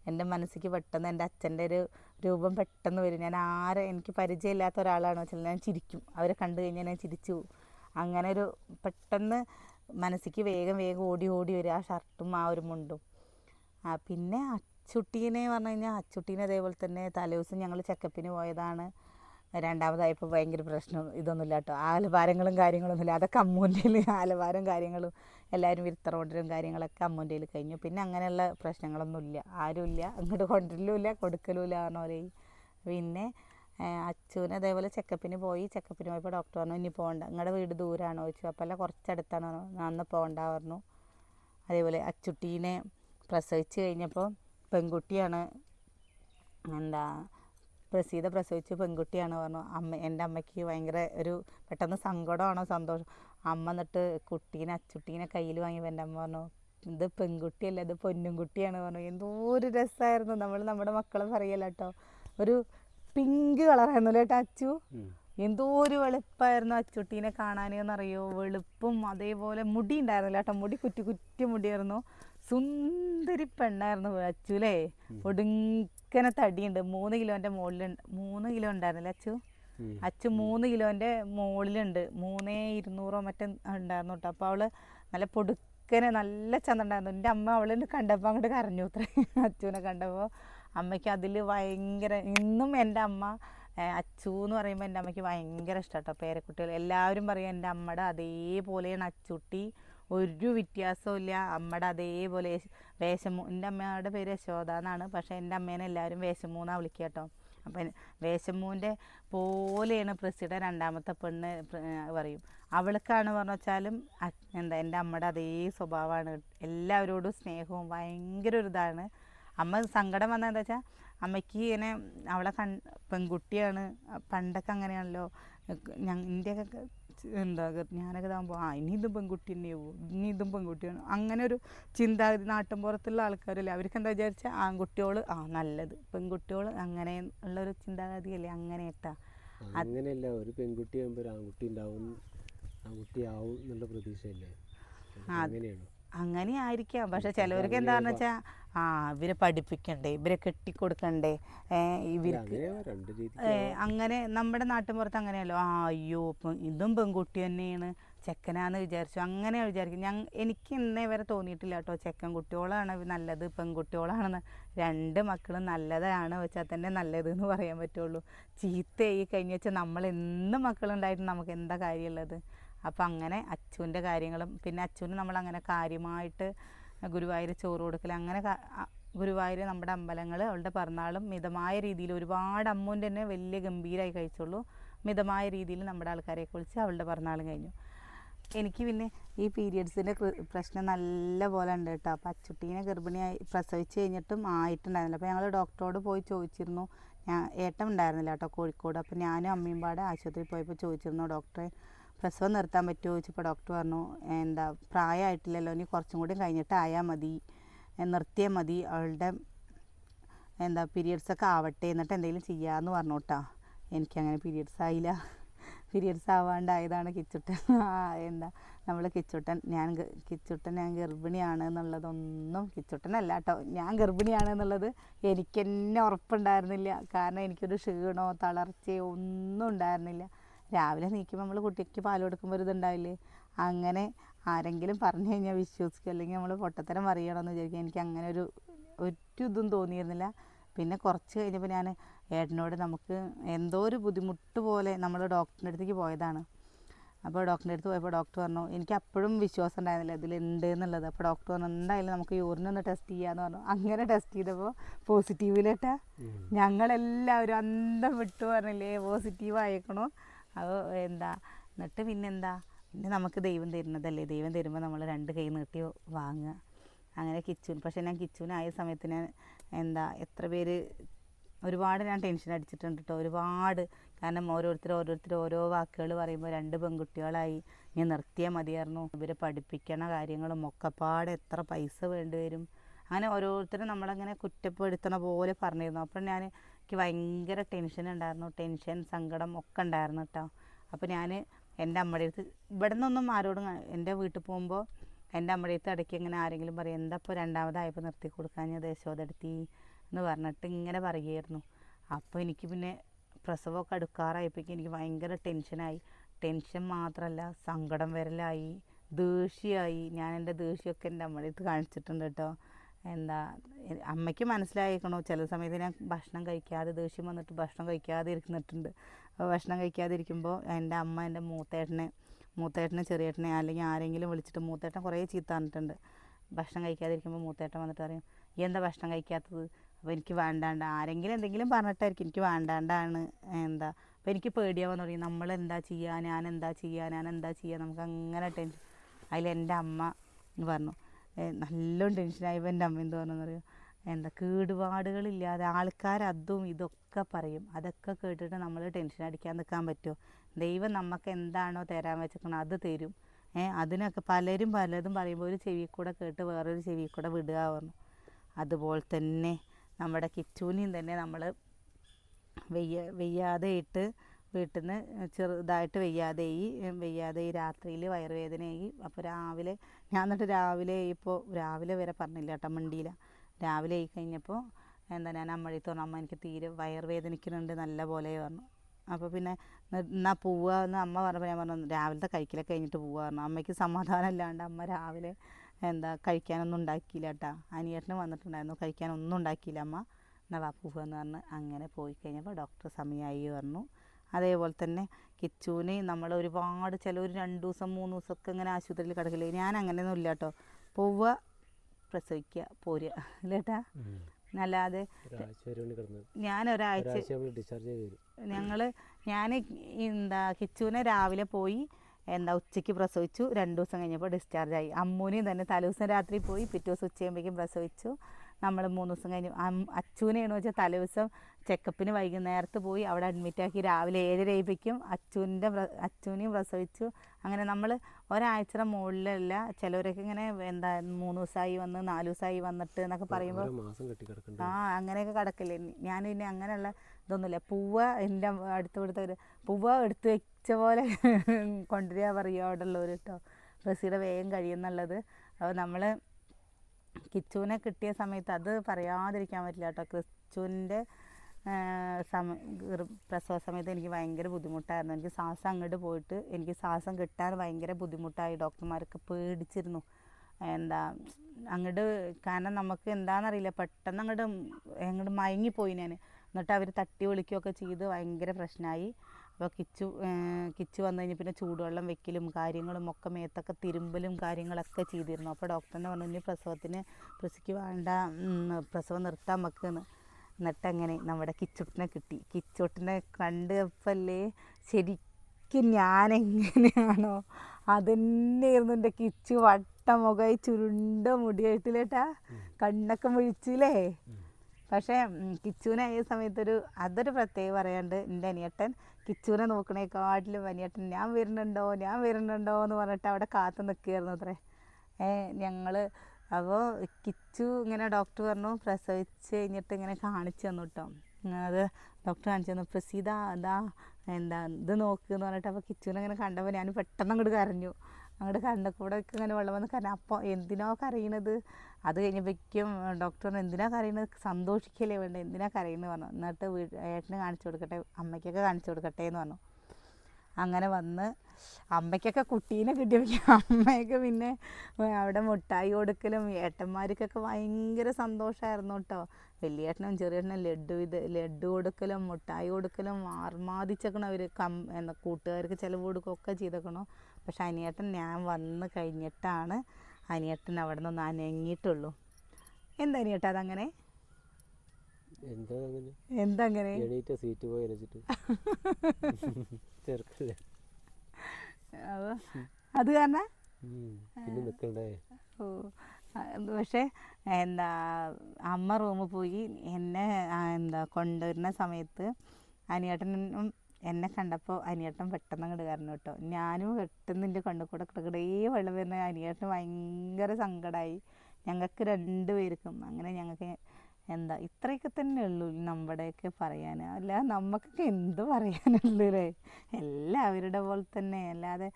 എന്റെ മനസ്സിക്ക് പെട്ടെന്ന് എന്റെ അച്ഛന്റെ ഒരു രൂപം പെട്ടെന്ന് വരും. ഞാൻ ആരെ എനിക്ക് പരിചയമില്ലാത്ത ഒരാളാണ്? വെച്ചാൽ ഞാൻ ചിരിക്കും. അവരെ കണ്ടു കഴിഞ്ഞാൽ ഞാൻ ചിരിച്ചു അങ്ങനെ ഒരു പെട്ടെന്ന് മനസ്സിലേക്ക് വേഗം വേഗം ഓടി ഓടി വരും. ആ ഷർട്ടും ആ ഒരു മുണ്ടും. ആ പിന്നെ അച്ചുട്ടീനെ പറഞ്ഞു കഴിഞ്ഞാൽ അച്ചുട്ടീനെ അതേപോലെ തന്നെ തലേദിവസം ഞങ്ങൾ ചെക്കപ്പിന് പോയതാണ്. രണ്ടാമതായപ്പോൾ ഭയങ്കര പ്രശ്നം. ഇതൊന്നുമില്ല കേട്ടോ. ആലഭാരങ്ങളും കാര്യങ്ങളൊന്നുമില്ല. അതൊക്കെ അമ്മൂന്റെ ആലഭാരം കാര്യങ്ങളും എല്ലാവരും വിരുത്തറോണ്ടരും കാര്യങ്ങളൊക്കെ അമ്മൂന്റെ കഴിഞ്ഞു. പിന്നെ അങ്ങനെയുള്ള പ്രശ്നങ്ങളൊന്നുമില്ല. ആരുമില്ല. അങ്ങോട്ട് കൊണ്ടുവരലുമില്ല കൊടുക്കലുമില്ല പറഞ്ഞ പോലെ. പിന്നെ അച്ഛന് അതേപോലെ ചെക്കപ്പിന് പോയി. ചെക്കപ്പിന് പോയപ്പോൾ ഡോക്ടർ പറഞ്ഞു ഇനി പോകണ്ട നിങ്ങളുടെ വീട് ദൂരമാണോ ചോദിച്ചു. അപ്പോൾ അല്ല കുറച്ചടുത്താണോ അന്ന് പോകണ്ട പറഞ്ഞു. അതേപോലെ അച്ചുട്ടീനെ പ്രസവിച്ച് കഴിഞ്ഞപ്പോൾ പെൺകുട്ടിയാണ് എന്താ പ്രസീത പ്രസവിച്ച് പെൺകുട്ടിയാണ് പറഞ്ഞു. അമ്മ എന്റെ അമ്മയ്ക്ക് ഭയങ്കര ഒരു പെട്ടെന്ന് സങ്കടമാണോ സന്തോഷം? അമ്മ എന്നിട്ട് കുട്ടീനെ അച്ചുട്ടീനെ കയ്യിൽ വാങ്ങിയപ്പോൾ എന്റെ അമ്മ പറഞ്ഞു ഇത് പെൺകുട്ടിയല്ല ഇത് പൊന്നും കുട്ടിയാണ് പറഞ്ഞു. എന്തോ ഒരു രസമായിരുന്നു നമ്മൾ നമ്മുടെ മക്കളെ പറയല്ല കേട്ടോ. ഒരു പിങ്ക് കളറായിരുന്നു കേട്ടോ അച്ചു. എന്തോ ഒരു വെളുപ്പായിരുന്നു അച്ചുട്ടീനെ കാണാനെന്നറിയോ? വെളുപ്പും അതേപോലെ മുടി ഉണ്ടായിരുന്നില്ല കേട്ടോ. മുടി കുറ്റി കുറ്റി മുടിയായിരുന്നു. സുന്ദരി പെണ്ണായിരുന്നു അച്ചു അല്ലേ ഒടുക്കനെ തടിയുണ്ട്. മൂന്ന് കിലോന്റെ മുകളിലുണ്ട് മൂന്ന് കിലോ ഉണ്ടായിരുന്നില്ല അച്ചു? അച്ചു മൂന്ന് കിലോന്റെ മുകളിലുണ്ട് മൂന്നേ ഇരുന്നൂറോ മറ്റോ ഉണ്ടായിരുന്നു കേട്ടോ. അപ്പോൾ അവൾ നല്ല പൊടുക്കനെ നല്ല ചന്ത ഉണ്ടായിരുന്നു. എന്റെ അമ്മ അവളെ കണ്ടപ്പോൾ അങ്ങോട്ട് കരഞ്ഞു അത്രേ. അച്ചുവിനെ കണ്ടപ്പോൾ അമ്മയ്ക്ക് അതിൽ ഭയങ്കര ഇന്നും എന്റെ അമ്മ അച്ചു എന്ന് പറയുമ്പോൾ എന്റെ അമ്മയ്ക്ക് ഭയങ്കര ഇഷ്ടം കേട്ടോ പേരക്കുട്ടികൾ എല്ലാവരും പറയും എന്റെ അമ്മയുടെ അതേപോലെയാണ് അച്ചുട്ടി. ഒരു വ്യത്യാസവും ഇല്ല. അമ്മയുടെ അതേപോലെ വേഷമൂ എന്റെ അമ്മയുടെ പേര് യശോദ എന്നാണ്. പക്ഷേ എന്റെ അമ്മേനെ എല്ലാവരും വേഷമൂന്നാണ് വിളിക്കുക കേട്ടോ അപ്പം വേഷമൂന്റെ പോലെയാണ് പ്രസിയുടെ രണ്ടാമത്തെ പെണ്ണ് പറയും. അവൾക്കാണ് പറഞ്ഞു വെച്ചാലും എന്താ എന്റെ അമ്മയുടെ അതേ സ്വഭാവമാണ്. എല്ലാവരോടും സ്നേഹവും ഭയങ്കര ഒരു ഇതാണ്. അമ്മ സങ്കടം വന്നത് എന്താ വെച്ചാൽ അമ്മയ്ക്ക് ഇങ്ങനെ അവളെ കൺ പെൺകുട്ടിയാണ് പണ്ടൊക്കെ അങ്ങനെയാണല്ലോ ഞാൻ ഇന്ത്യയൊക്കെ എന്താ ഞാനൊക്കെ ഇതാകുമ്പോൾ ആ ഇനി ഇതും പെൺകുട്ടി തന്നെയാവും ഇനി ഇതും പെൺകുട്ടിയാണ്. അങ്ങനെ ഒരു ചിന്താഗതി നാട്ടിൻപുറത്തുള്ള ആൾക്കാരല്ലേ അവർക്ക് എന്താ വിചാരിച്ചാൽ ആൺകുട്ടിയോൾ ആ നല്ലത്. പെൺകുട്ടിയോൾ അങ്ങനെ ഉള്ളൊരു ചിന്താഗതിയല്ലേ അങ്ങനെ ഏട്ടാ അങ്ങനെയല്ല ഒരു പെൺകുട്ടി ആകുമ്പോൾ ഒരു ആൺകുട്ടി ഉണ്ടാവും ആൺകുട്ടി ആവും എന്നുള്ള പ്രതീക്ഷയല്ലേ? അങ്ങനെയാണ്. അങ്ങനെ ആയിരിക്കാം പക്ഷെ ചിലവർക്ക് എന്താണെന്ന് വെച്ചാൽ ആ ഇവരെ പഠിപ്പിക്കണ്ടേ ഇവരെ കെട്ടിക്കൊടുക്കണ്ടേ? ഇവർക്ക് അങ്ങനെ നമ്മുടെ നാട്ടിൻപുറത്ത് അങ്ങനെയല്ലോ. ആ അയ്യോ ഇതും പെൺകുട്ടി തന്നെയാണ്. ചെക്കനാന്ന് വിചാരിച്ചു. അങ്ങനെ വിചാരിക്കും. ഞാൻ എനിക്ക് ഇന്നേ വരെ തോന്നിയിട്ടില്ല കേട്ടോ. ചെക്കൻ കുട്ടിയോളാണ് നല്ലത് പെൺകുട്ടിയോളാണെന്ന്. രണ്ട് മക്കളും നല്ലതാണ്. വെച്ചാൽ തന്നെ നല്ലത് എന്ന് പറയാൻ പറ്റുള്ളൂ. ചീത്തയായി കഴിഞ്ഞ് വെച്ചാൽ നമ്മൾ എന്നും മക്കളുണ്ടായിട്ട് നമുക്ക് എന്താ കാര്യമുള്ളത്? അപ്പം അങ്ങനെ അച്ചുവിന്റെ കാര്യങ്ങളും പിന്നെ അച്ചുവിന് നമ്മളങ്ങനെ കാര്യമായിട്ട് ഗുരുവായൂർ ചോറ് കൊടുക്കൽ അങ്ങനെ ഗുരുവായൂർ നമ്മുടെ അമ്പലങ്ങൾ അവളുടെ പിറന്നാളും മിതമായ രീതിയിൽ ഒരുപാട് അമ്മൂന്റെ തന്നെ വലിയ ഗംഭീരമായി കഴിച്ചുള്ളൂ. മിതമായ രീതിയിൽ നമ്മുടെ ആൾക്കാരെയൊക്കെ വിളിച്ച് അവളുടെ പിറന്നാളും കഴിഞ്ഞു. എനിക്ക് പിന്നെ ഈ പീരിയഡ്സിന്റെ പ്രശ്നം നല്ല പോലെ ഉണ്ട് കേട്ടോ. അപ്പം അച്ചുട്ടീനെ ഗർഭിണിയായി പ്രസവിച്ച് കഴിഞ്ഞിട്ടും ആയിട്ടുണ്ടായിരുന്നില്ല. അപ്പോൾ ഞങ്ങൾ ഡോക്ടറോട് പോയി ചോദിച്ചിരുന്നു. ഞാൻ ഏട്ടം ഉണ്ടായിരുന്നില്ല കേട്ടോ കോഴിക്കോട്. അപ്പോൾ ഞാനും അമ്മയും പാടെ ആശുപത്രിയിൽ പോയപ്പോൾ ചോദിച്ചിരുന്നു ഡോക്ടറെ പ്രസവം നിർത്താൻ പറ്റുമോ ചോദിച്ചപ്പോൾ ഡോക്ടർ പറഞ്ഞു എന്താ പ്രായമായിട്ടില്ലല്ലോ ഇനി കുറച്ചും കൂടി കഴിഞ്ഞിട്ട് ആയാൽ മതി നിർത്തിയാൽ മതി അവളുടെ എന്താ പീരിയഡ്സ് ഒക്കെ ആവട്ടെ എന്നിട്ട് എന്തെങ്കിലും ചെയ്യാമെന്ന് പറഞ്ഞു കേട്ടോ എനിക്കങ്ങനെ പീരിയഡ്സ് ആയില്ല പീരിയഡ്സ് ആവാണ്ടായതാണ് കിച്ചുട്ടൻ. എന്താ നമ്മൾ കിച്ചുട്ടൻ ഞാൻ കിച്ചുട്ടൻ ഞാൻ ഗർഭിണിയാണ് എന്നുള്ളതൊന്നും കിച്ചുട്ടനല്ല കേട്ടോ ഞാൻ ഗർഭിണിയാണ് എന്നുള്ളത് എനിക്ക് തന്നെ ഉറപ്പുണ്ടായിരുന്നില്ല. കാരണം എനിക്കൊരു ക്ഷീണോ തളർച്ചയോ ഒന്നും ഉണ്ടായിരുന്നില്ല. രാവിലെ നീക്കുമ്പോൾ നമ്മൾ കുട്ടിക്ക് പാൽ കൊടുക്കുമ്പോൾ ഇതുണ്ടാവില്ലേ? അങ്ങനെ ആരെങ്കിലും പറഞ്ഞു കഴിഞ്ഞാൽ വിശ്വസിക്കും. അല്ലെങ്കിൽ നമ്മൾ പൊട്ടത്തരം പറയണമെന്ന് വിചാരിക്കും. എനിക്ക് അങ്ങനെ ഒരു ഒരു ഇതും തോന്നിയിരുന്നില്ല. പിന്നെ കുറച്ച് കഴിഞ്ഞപ്പോൾ ഞാൻ ഏട്ടനോട് നമുക്ക് എന്തോ ഒരു ബുദ്ധിമുട്ട് പോലെ നമ്മൾ ഡോക്ടറിന്റെ അടുത്തേക്ക് പോയതാണ്. അപ്പോൾ ഡോക്ടറിന്റെ അടുത്ത് പോയപ്പോൾ ഡോക്ടർ പറഞ്ഞു എനിക്ക് അപ്പോഴും വിശ്വാസം ഉണ്ടായിരുന്നില്ല. ഇതിലുണ്ട് എന്നുള്ളത്. അപ്പോൾ ഡോക്ടർ പറഞ്ഞു എന്തായാലും നമുക്ക് യൂറിനൊന്ന് ടെസ്റ്റ് ചെയ്യാമെന്ന് പറഞ്ഞു. അങ്ങനെ ടെസ്റ്റ് ചെയ്തപ്പോൾ പോസിറ്റീവിലേട്ടാ. ഞങ്ങളെല്ലാവരും അന്തം വിട്ടു പറഞ്ഞില്ലേ പോസിറ്റീവ് ആയേക്കണു. അപ്പോൾ എന്താ? എന്നിട്ട് പിന്നെന്താ? പിന്നെ നമുക്ക് ദൈവം തരുന്നതല്ലേ? ദൈവം തരുമ്പോൾ നമ്മൾ രണ്ട് കൈ നീട്ടി വാങ്ങുക. അങ്ങനെ കിച്ചൂൻ പക്ഷേ ഞാൻ കിച്ചൂനായ സമയത്ത് ഞാൻ എന്താ എത്ര പേര് ഒരുപാട് ഞാൻ ടെൻഷൻ അടിച്ചിട്ടുണ്ട് കേട്ടോ ഒരുപാട്. കാരണം ഓരോരുത്തർ ഓരോരുത്തർ ഓരോ വാക്കുകൾ പറയുമ്പോൾ രണ്ട് പെൺകുട്ടികളായി. ഞാൻ നിർത്തിയാൽ മതിയായിരുന്നു. ഇവരെ പഠിപ്പിക്കണ കാര്യങ്ങളും ഒക്കെപ്പാടെ എത്ര പൈസ വേണ്ടി വരും. അങ്ങനെ ഓരോരുത്തരും നമ്മളങ്ങനെ കുറ്റപ്പെടുത്തണ പോലെ പറഞ്ഞിരുന്നു. അപ്പം ഞാൻ എനിക്ക് ഭയങ്കര ടെൻഷൻ ഉണ്ടായിരുന്നു. ടെൻഷൻ സങ്കടം ഒക്കെ ഉണ്ടായിരുന്നു കേട്ടോ അപ്പോൾ ഞാൻ എന്റെ അമ്മയുടെ അടുത്ത് ഇവിടെ നിന്നൊന്നും ആരോടും എന്റെ വീട്ടിൽ പോകുമ്പോൾ എന്റെ അമ്മയുടെ അടുത്ത് ഇടയ്ക്ക് ഇങ്ങനെ ആരെങ്കിലും പറയും എന്താ ഇപ്പോൾ രണ്ടാമതായപ്പോൾ നിർത്തി കൊടുക്കാൻ ഞാൻ ദേശോദടുത്തി എന്ന് പറഞ്ഞിട്ട് ഇങ്ങനെ പറയുമായിരുന്നു അപ്പോൾ എനിക്ക് പിന്നെ പ്രസവമൊക്കെ അടുക്കാറായപ്പോഴേക്കും എനിക്ക് ഭയങ്കര ടെൻഷനായി ടെൻഷൻ മാത്രമല്ല സങ്കടം വരലായി ദേഷ്യമായി ഞാൻ എന്റെ ദേഷ്യമൊക്കെ എന്റെ അമ്മയുടെ അടുത്ത് കാണിച്ചിട്ടുണ്ട് കേട്ടോ എന്താ അമ്മയ്ക്ക് മനസ്സിലായിരിക്കണോ ചില സമയത്ത് ഞാൻ ഭക്ഷണം കഴിക്കാതെ ദേഷ്യം വന്നിട്ട് ഭക്ഷണം കഴിക്കാതെ ഇരിക്കുന്നിട്ടുണ്ട് അപ്പോൾ ഭക്ഷണം കഴിക്കാതെ ഇരിക്കുമ്പോൾ എന്റെ അമ്മ എന്റെ മൂത്തേട്ടനെ മൂത്തേട്ടനെ ചെറിയേട്ടനെ അല്ലെങ്കിൽ ആരെങ്കിലും വിളിച്ചിട്ട് മൂത്തേട്ടൻ കുറേ ചീത്ത പറഞ്ഞിട്ടുണ്ട്. ഭക്ഷണം കഴിക്കാതിരിക്കുമ്പോൾ മൂത്തേട്ടൻ വന്നിട്ട് പറയും എന്താ ഭക്ഷണം കഴിക്കാത്തത്? അപ്പോൾ എനിക്ക് വേണ്ടാണ്ട് ആരെങ്കിലും എന്തെങ്കിലും പറഞ്ഞിട്ടായിരിക്കും എനിക്ക് വേണ്ടാണ്ടാണ് എന്താ അപ്പോൾ എനിക്ക് പേടിയാവാൻ തുടങ്ങി. നമ്മൾ എന്താ ചെയ്യുക ഞാൻ എന്താ ചെയ്യുക ഞാൻ എന്താ ചെയ്യുക നമുക്ക് അങ്ങനെ ടെൻഷൻ അതിൽ എന്റെ അമ്മ പറഞ്ഞു. നല്ലോണം ടെൻഷനായി എന്റെ അമ്മ എന്ത് പറഞ്ഞു അറിയോ എന്താ കേടുപാടുകളില്ലാതെ ആൾക്കാർ അതും ഇതൊക്കെ പറയും. അതൊക്കെ കേട്ടിട്ട് നമ്മൾ ടെൻഷൻ അടിക്കാൻ നിൽക്കാൻ പറ്റുമോ? ദൈവം നമുക്ക് എന്താണോ തരാൻ വെച്ചേക്കണോ അത് തരും. ഏഹ് അതിനൊക്കെ പലരും പലതും പറയുമ്പോൾ ഒരു ചെവി കൂടെ കേട്ട് വേറൊരു ചെവി കൂടെ വിടുക പറഞ്ഞു. അതുപോലെ തന്നെ നമ്മുടെ കിച്ചൂനിയും തന്നെ നമ്മൾ വെയ്യ വെയ്യാതെ ഇട്ട് വീട്ടിൽ നിന്ന് ചെറുതായിട്ട് വെയ്യാതെയായി വെയ്യാതെ രാത്രിയിൽ വയറുവേദനയായി. അപ്പോൾ രാവിലെ ഞാൻ എന്നിട്ട് രാവിലെ ഇപ്പോൾ രാവിലെ വരെ പറഞ്ഞില്ല കേട്ടോ മണ്ടിയില്ല. രാവിലെ ആയി കഴിഞ്ഞപ്പോൾ എന്താ ഞാൻ അമ്മഴി തോന്നുന്നു അമ്മ എനിക്ക് തീരെ വയറുവേദനിക്കുന്നുണ്ട് നല്ല പോലെ പറഞ്ഞു. അപ്പോൾ പിന്നെ എന്നാൽ എന്നാ പോവുക എന്ന് അമ്മ പറഞ്ഞപ്പോൾ ഞാൻ പറഞ്ഞു രാവിലത്തെ കഴിക്കലൊക്കെ കഴിഞ്ഞിട്ട് പോവുക പറഞ്ഞു. അമ്മയ്ക്ക് സമാധാനം ഇല്ലാണ്ട് അമ്മ രാവിലെ എന്താ കഴിക്കാനൊന്നും ഉണ്ടാക്കിയില്ല കേട്ടോ. അനിയേട്ടന് വന്നിട്ടുണ്ടായിരുന്നു കഴിക്കാനൊന്നും ഉണ്ടാക്കിയില്ല അമ്മ എന്നാ വാ പോവുക എന്ന് പറഞ്ഞ് അങ്ങനെ പോയി കഴിഞ്ഞപ്പോൾ ഡോക്ടർ സമയമായി പറഞ്ഞു. അതേപോലെ തന്നെ കിച്ചൂന് നമ്മൾ ഒരുപാട് ചില ഒരു രണ്ട് ദിവസം മൂന്ന് ദിവസമൊക്കെ ഇങ്ങനെ ആശുപത്രിയിൽ കിടക്കില്ലേ ഞാൻ അങ്ങനെയൊന്നും ഇല്ല കേട്ടോ പോവുക പ്രസവിക്കുക പോരുക. അല്ലേട്ടാ അല്ലാതെ ഞാൻ ഒരാഴ്ച ഞങ്ങൾ ഞാൻ എന്താ കിച്ചുവിനെ രാവിലെ പോയി എന്താ ഉച്ചയ്ക്ക് പ്രസവിച്ചു. രണ്ട് ദിവസം കഴിഞ്ഞപ്പോൾ ഡിസ്ചാർജ് ആയി. അമ്മൂനെയും തന്നെ തലേദിവസം രാത്രി പോയി പിറ്റേ ദിവസം ഉച്ചയാകുമ്പോഴേക്കും പ്രസവിച്ചു. നമ്മൾ മൂന്ന് ദിവസം കഴിഞ്ഞു. അച്ചൂനെയാണ് വെച്ചാൽ തലേദിവസം ചെക്കപ്പിന് വൈകുന്നേരത്ത് പോയി അവിടെ അഡ്മിറ്റാക്കി രാവിലെ ഏഴര ആയിപ്പോഴേക്കും അച്ചൂന്റെ അച്ചൂനെയും പ്രസവിച്ചു. അങ്ങനെ നമ്മൾ ഒരാഴ്ചയുടെ മുകളിലല്ല ചിലവരൊക്കെ ഇങ്ങനെ എന്താ മൂന്ന് ദിവസമായി വന്ന് നാല് ദിവസമായി വന്നിട്ട് എന്നൊക്കെ പറയുമ്പോൾ ആ അങ്ങനെയൊക്കെ കിടക്കില്ലേ. ഞാൻ പിന്നെ അങ്ങനെയുള്ള ഇതൊന്നുമില്ല. പൂവ എന്റെ അടുത്ത് കൊടുത്ത ഒരു പൂവ എടുത്ത് വെച്ച പോലെ കൊണ്ടുവരിക പറയുക അവിടെ ഉള്ളവർ കേട്ടോ. റസീടെ വേഗം കഴിയുന്നുള്ളത് അപ്പോൾ നമ്മൾ കിച്ചുവിനെ കിട്ടിയ സമയത്ത് അത് പറയാതിരിക്കാൻ പറ്റില്ല കേട്ടോ. കിച്ചുവിന്റെ സമ പ്രസവ സമയത്ത് എനിക്ക് ഭയങ്കര ബുദ്ധിമുട്ടായിരുന്നു. എനിക്ക് ശ്വാസം അങ്ങോട്ട് പോയിട്ട് എനിക്ക് ശ്വാസം കിട്ടാൻ ഭയങ്കര ബുദ്ധിമുട്ടായി. ഡോക്ടർമാരൊക്കെ പേടിച്ചിരുന്നു. എന്താ അങ്ങോട്ട് കാരണം നമുക്ക് എന്താണെന്നറിയില്ല. പെട്ടെന്ന് അങ്ങോട്ട് അങ്ങോട്ട് മയങ്ങിപ്പോയി ഞാൻ എന്നിട്ട് അവർ തട്ടി വിളിക്കുകയൊക്കെ ചെയ്ത് ഭയങ്കര പ്രശ്നമായി. അപ്പോൾ കിച്ചു കിച്ചു വന്നു കഴിഞ്ഞ് പിന്നെ ചൂടുവെള്ളം വെക്കലും കാര്യങ്ങളും ഒക്കെ മേത്തൊക്കെ തിരുമ്പലും കാര്യങ്ങളൊക്കെ ചെയ്തിരുന്നു. അപ്പോൾ ഡോക്ടറിനെ പറഞ്ഞു ഇനി പ്രസവത്തിന് പ്രസിക്ക് വേണ്ട പ്രസവം നിർത്താൻ വെക്കുന്നു. എന്നിട്ട് അങ്ങനെ നമ്മുടെ കിച്ചുട്ടിനെ കിട്ടി. കിച്ചുട്ടിനെ കണ്ടപ്പല്ലേ ശരിക്കും ഞാൻ എങ്ങനെയാണോ അതന്നെയായിരുന്നു എന്റെ കിച്ചു വട്ട മുഖമായി ചുരുണ്ട മുടിയായിട്ടില്ലേട്ടാ കണ്ണൊക്കെ മുഴിച്ചില്ലേ പക്ഷേ ഉം, കിച്ചുവിനെ ഈ സമയത്തൊരു അതൊരു പ്രത്യേകം പറയാണ്ട് എന്റെ അനിയട്ടൻ കിച്ചുവിനെ നോക്കണേക്കാട്ടിലും അനിയട്ടൻ ഞാൻ വരുന്നുണ്ടോ ഞാൻ വരുന്നുണ്ടോ എന്ന് പറഞ്ഞിട്ട് അവിടെ കാത്തു നിൽക്കുകയായിരുന്നു അത്രേ. ഞങ്ങൾ അപ്പോൾ കിച്ചു ഇങ്ങനെ ഡോക്ടർ പറഞ്ഞു പ്രസവിച്ച് കഴിഞ്ഞിട്ട് ഇങ്ങനെ കാണിച്ചു തന്നു കേട്ടോ അത് ഡോക്ടർ കാണിച്ചു തന്നു. പ്രസീത അതാ എന്താ ഇത് നോക്ക് എന്ന് പറഞ്ഞിട്ട് അപ്പോൾ കിച്ചുവിനെ ഇങ്ങനെ കണ്ടപ്പോൾ ഞാൻ പെട്ടെന്ന് അങ്ങോട്ട് കരഞ്ഞു. അങ്ങോട്ട് കണ്ണ കൂടെ ഇങ്ങനെ വെള്ളം വന്ന് കാരണം അപ്പോൾ എന്തിനോ കരയണത്? അത് കഴിഞ്ഞപ്പോഴേക്കും ഡോക്ടർ എന്തിനാ കരയണത്? സന്തോഷിക്കല്ലേ വേണ്ട? എന്തിനാ കരയുന്നത് പറഞ്ഞു. എന്നിട്ട് ഏട്ടനെ ഏട്ടന് കാണിച്ചു കൊടുക്കട്ടെ അമ്മയ്ക്കൊക്കെ കാണിച്ചു കൊടുക്കട്ടെ എന്ന് പറഞ്ഞു. അങ്ങനെ വന്ന് അമ്മയ്ക്കൊക്കെ കുട്ടീനെ കിട്ടിയപ്പോൾ അമ്മയൊക്കെ പിന്നെ അവിടെ മുട്ടായി കൊടുക്കലും ഏട്ടന്മാർക്കൊക്കെ ഭയങ്കര സന്തോഷമായിരുന്നു കേട്ടോ. വലിയേട്ടനും ചെറിയേട്ടനും ലഡു ഇത് ലഡു കൊടുക്കലും മുട്ടായി കൊടുക്കലും ആർമാദിച്ചേക്കണം അവർ കം എന്താ കൂട്ടുകാർക്ക് ചിലവ് കൊടുക്കുകയൊക്കെ ചെയ്തേക്കണു. പക്ഷെ അനിയേട്ടൻ ഞാൻ വന്ന് കഴിഞ്ഞിട്ടാണ് അനിയേട്ടൻ അവിടെ നിന്ന് അനങ്ങിയിട്ടുള്ളൂ. എന്താ അനിയേട്ടാ അതങ്ങനെ? എന്തങ്ങനെ? സീറ്റ് പോയി ചെറുക്കല്ലേ. അത് കാരണം? ഓ പക്ഷേ എന്താ അമ്മ റൂമിൽ പോയി എന്നെ എന്താ കൊണ്ടുവരുന്ന സമയത്ത് അനിയേട്ടനും എന്നെ കണ്ടപ്പോൾ അനിയേട്ടൻ പെട്ടെന്ന് അങ്ങോട്ട് കരഞ്ഞു കേട്ടോ. ഞാനും പെട്ടെന്ന് എന്റെ കണ്ണിൽ കൂടെ കിടക്കടേ വെള്ളം വരുന്ന അനിയേട്ടന് ഭയങ്കര സങ്കടമായി ഞങ്ങൾക്ക് രണ്ട് പേർക്കും അങ്ങനെ ഞങ്ങൾക്ക് എന്താ ഇത്രയൊക്കെ തന്നെ ഉള്ളൂ നമ്മുടെയൊക്കെ പറയാൻ. അല്ല നമുക്കൊക്കെ എന്ത് പറയാനുള്ളൂ അല്ലേ? എല്ലാവരുടെ പോലെ തന്നെ. അല്ലാതെ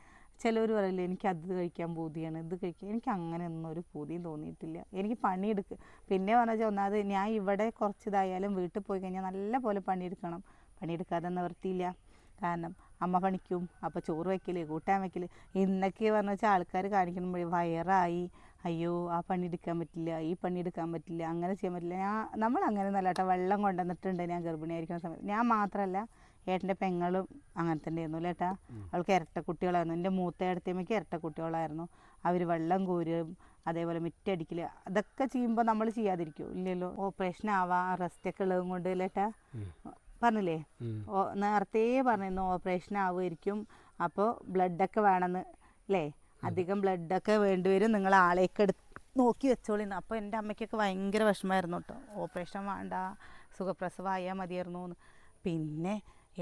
ചിലവർ പറയില്ലേ എനിക്ക് അത് കഴിക്കാൻ പൂതിയാണ് ഇത് കഴിക്കാൻ. എനിക്ക് അങ്ങനെ ഒന്നും ഒരു പൂതിയും തോന്നിയിട്ടില്ല. എനിക്ക് പണിയെടുക്കുക പിന്നെ പറഞ്ഞാൽ ഒന്നാമത് ഞാൻ ഇവിടെ കുറച്ച് ഇതായാലും വീട്ടിൽ പോയി കഴിഞ്ഞാൽ നല്ല പോലെ പണിയെടുക്കണം. പണിയെടുക്കാതെ നിവർത്തിയില്ല. കാരണം അമ്മ പണിക്കും അപ്പോൾ ചോറ് വയ്ക്കൽ കൂട്ടാൻ വയ്ക്കൽ ഇന്നൊക്കെ പറഞ്ഞു വെച്ചാൽ ആൾക്കാർ കാണിക്കുമ്പോൾ വയറായി. അയ്യോ ആ പണി എടുക്കാൻ പറ്റില്ല ഈ പണി എടുക്കാൻ പറ്റില്ല അങ്ങനെ ചെയ്യാൻ പറ്റില്ല. ഞാൻ നമ്മൾ അങ്ങനെ നല്ല കേട്ടോ വെള്ളം കൊണ്ടുവന്നിട്ടുണ്ട്. ഞാൻ ഗർഭിണിയായിരിക്കുന്ന സമയത്ത്. ഞാൻ മാത്രമല്ല ഏട്ടന്റെ പെങ്ങളും അങ്ങനെ തന്നെയായിരുന്നു ഏട്ടാ? അവൾക്ക് ഇരട്ട കുട്ടികളായിരുന്നു. എന്റെ മൂത്ത ഇടത്തേമ്മയ്ക്ക് ഇരട്ട കുട്ടികളായിരുന്നു. അവർ വെള്ളം കോരും അതേപോലെ മിറ്റടിക്കൽ അതൊക്കെ ചെയ്യുമ്പോൾ നമ്മൾ ചെയ്യാതിരിക്കും. ഇല്ലല്ലോ. ഓപ്പറേഷൻ ആവാം റെസ്റ്റൊക്കെ ഉള്ളതും കൊണ്ട് ഏട്ടാ? പറഞ്ഞില്ലേ. ഓ നേരത്തെ പറഞ്ഞിരുന്നു ഓപ്പറേഷൻ ആവുമായിരിക്കും. അപ്പോൾ ബ്ലഡൊക്കെ വേണമെന്ന് അല്ലേ അധികം ബ്ലഡൊക്കെ വേണ്ടിവരും. നിങ്ങൾ ആളെയൊക്കെ എടുത്ത് നോക്കി വെച്ചോളിന്ന് അപ്പോൾ എന്റെ അമ്മയ്ക്കൊക്കെ ഭയങ്കര വിഷമമായിരുന്നു കേട്ടോ. ഓപ്പറേഷൻ വേണ്ട സുഖപ്രസവമായാൽ മതിയായിരുന്നു എന്ന്. പിന്നെ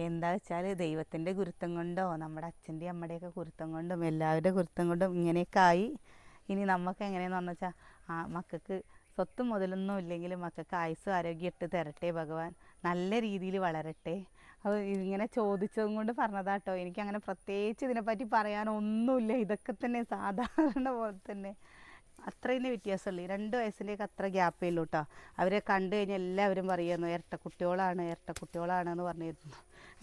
എന്താ വെച്ചാൽ ദൈവത്തിന്റെ ഗുരുത്തം കൊണ്ടോ നമ്മുടെ അച്ഛന്റെ അമ്മയുടെയൊക്കെ ഗുരുത്തം കൊണ്ടും എല്ലാവരുടെ ഗുരുത്തം കൊണ്ടും ഇങ്ങനെയൊക്കെ ആയി. ഇനി നമുക്ക് എങ്ങനെയാണെന്ന് പറഞ്ഞു വെച്ചാൽ ആ മക്കൾക്ക് സ്വത്തും മുതലൊന്നും ഇല്ലെങ്കിലും മക്കൾക്ക് ആയുസ്സും ആരോഗ്യം ഇട്ട് തരട്ടെ ഭഗവാൻ. നല്ല രീതിയിൽ വളരട്ടെ. അത് ഇങ്ങനെ ചോദിച്ചതും കൊണ്ട് പറഞ്ഞതാട്ടോ. എനിക്ക് അങ്ങനെ പ്രത്യേകിച്ച് ഇതിനെപ്പറ്റി പറയാനൊന്നുമില്ല. ഇതൊക്കെ തന്നെ സാധാരണ പോലെ തന്നെ. അത്രയും വ്യത്യാസമുള്ളൂ. ഈ രണ്ട് വയസ്സിലേക്ക് അത്ര ഗ്യാപ്പേ ഉള്ളൂ കേട്ടോ അവരെ കണ്ടു കഴിഞ്ഞാൽ എല്ലാവരും പറയുന്നു ഇരട്ട കുട്ടികളാണ് ഇരട്ട കുട്ടികളാണ് എന്ന് പറഞ്ഞിരുന്നു.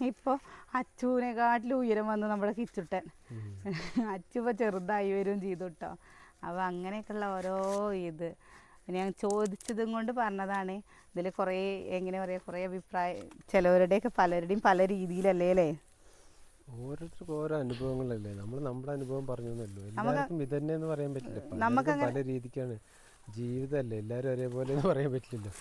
ഇപ്പോൾ അച്ചുവിനെക്കാട്ടിലും ഉയരം വന്ന് നമ്മുടെ കിച്ചുട്ടൻ. അച്ചു ഇപ്പോൾ ചെറുതായി വരും ചെയ്തു കേട്ടോ അപ്പോൾ അങ്ങനെയൊക്കെയുള്ള ഓരോ ഇത്. ഞാൻ ചോദിച്ചതും കൊണ്ട് പറഞ്ഞതാണ്. ഇതിൽ കുറേ എങ്ങനെ പറയുക കുറേ അഭിപ്രായം ചിലവരുടെയൊക്കെ പലരുടെയും പല രീതിയിലല്ലേ അല്ലേ? ഓരോരുത്തർക്കും ഓരോ അനുഭവങ്ങളല്ലേ? നമ്മൾ നമ്മുടെ അനുഭവം പറഞ്ഞൊന്നുമല്ലോ. എല്ലാവർക്കും ഇതന്നെ തന്നെ എന്ന് പറയാൻ പറ്റില്ല പല രീതിക്കാണ്. ജീവിതമല്ലേ എല്ലാവരും ഒരേപോലെ എന്ന് പറയാൻ പറ്റില്ലല്ലോ.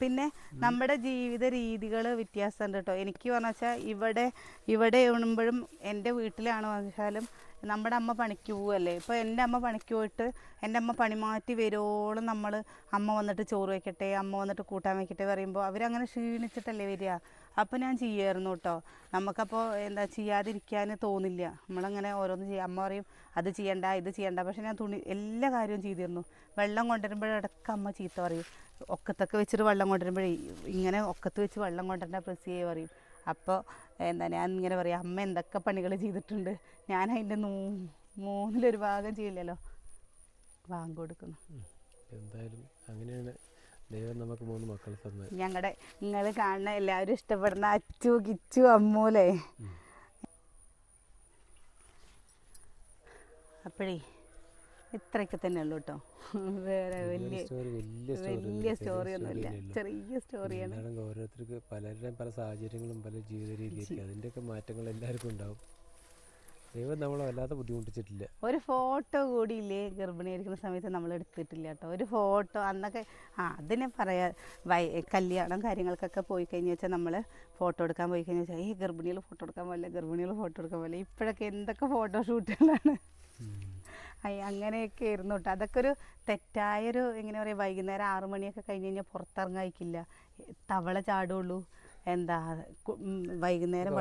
പിന്നെ നമ്മുടെ ജീവിത രീതികൾ വ്യത്യാസമുണ്ട് കേട്ടോ. എനിക്ക് പറഞ്ഞു വെച്ചാൽ ഇവിടെ ഇവിടെ ഉണുമ്പോഴും എന്റെ വീട്ടിലാണ് വെച്ചാലും നമ്മുടെ അമ്മ പണിക്ക് പോവല്ലേ? ഇപ്പോൾ എന്റെ അമ്മ പണിക്ക് പോയിട്ട് എന്റെ അമ്മ പണി മാറ്റി വരുവോളം നമ്മൾ അമ്മ വന്നിട്ട് ചോറ് വയ്ക്കട്ടെ അമ്മ വന്നിട്ട് കൂട്ടാൻ വയ്ക്കട്ടെ പറയുമ്പോൾ അവരങ്ങനെ ക്ഷീണിച്ചിട്ടല്ലേ വരിക. അപ്പോൾ ഞാൻ ചെയ്യുമായിരുന്നു കേട്ടോ. നമുക്കപ്പോൾ എന്താ ചെയ്യാതിരിക്കാൻ തോന്നില്ല. നമ്മളങ്ങനെ ഓരോന്ന് ചെയ്യുക അമ്മ പറയും അത് ചെയ്യണ്ട ഇത് ചെയ്യണ്ട. പക്ഷെ ഞാൻ തുണി എല്ലാ കാര്യവും ചെയ്തിരുന്നു. വെള്ളം കൊണ്ടുവരുമ്പോഴടക്കം അമ്മ ചീത്ത പറയും. ഒക്കത്തൊക്കെ വെച്ചിട്ട് വെള്ളം കൊണ്ടുവരുമ്പോഴേ ഇങ്ങനെ ഒക്കത്ത് വെച്ച് വെള്ളം കൊണ്ടുവരേണ്ട പ്രസ് ചെയ്യുക പറയും. അപ്പോൾ എന്താ ഞാൻ ഇങ്ങനെ പറയാം അമ്മ എന്തൊക്കെ പണികൾ ചെയ്തിട്ടുണ്ട്? ഞാൻ അതിന്റെ നൂ മൂന്നിലൊരു ഭാഗം ചെയ്യില്ലല്ലോ. ബാങ്ക് കൊടുക്കുന്നു. എന്തായാലും അങ്ങനെയാണ് ദൈവം നമുക്ക് മൂന്ന് മക്കൾ തന്നത്. ഞങ്ങളുടെ നിങ്ങൾ കാണുന്ന എല്ലാവരും ഇഷ്ടപ്പെടുന്ന അച്ചു കിച്ചു അമ്മൂലേ. അപ്പോഴേ ഇത്രയൊക്കെ തന്നെ ഉള്ളൂ കേട്ടോ. വേറെ വലിയ വലിയ സ്റ്റോറി ഒന്നുമില്ല. ചെറിയ സ്റ്റോറിയാണ് ഓരോരുത്തർക്ക് പലരുടെയും പല സാഹചര്യങ്ങളും പല ജീവിത രീതിയൊക്കെ. അതിന്റെയൊക്കെ മാറ്റങ്ങൾ എല്ലാവർക്കും ഉണ്ടാവും. ദൈവം നമ്മളെ വല്ലാതെ ബുദ്ധിമുട്ടിച്ചിട്ടില്ല. ഒരു ഫോട്ടോ കൂടി ഇല്ലേ? ഗർഭിണിയായിരിക്കുന്ന സമയത്ത് നമ്മൾ എടുത്തിട്ടില്ല കേട്ടോ. ഒരു ഫോട്ടോ അന്നൊക്കെ ആ അതിനെ പറയാ വൈ കല്യാണം കാര്യങ്ങൾക്കൊക്കെ പോയി കഴിഞ്ഞ് വെച്ചാൽ നമ്മൾ ഫോട്ടോ എടുക്കാൻ പോയി കഴിഞ്ഞ് വെച്ചാൽ ഈ ഗർഭിണികൾ ഫോട്ടോ എടുക്കാൻ പോലെ ഗർഭിണികൾ ഫോട്ടോ എടുക്കാൻ പോലെ ഇപ്പോഴൊക്കെ എന്തൊക്കെ ഫോട്ടോ ഷൂട്ടുകളാണ്. അങ്ങനെയൊക്കെ ആയിരുന്നു കേട്ടോ. അതൊക്കെ ഒരു തെറ്റായൊരു എങ്ങനെ പറയുക വൈകുന്നേരം ആറു മണിയൊക്കെ കഴിഞ്ഞ് കഴിഞ്ഞാൽ പുറത്തിറങ്ങായിക്കില്ല തവള ചാടുള്ളൂ. എന്താ വൈകുന്നേരം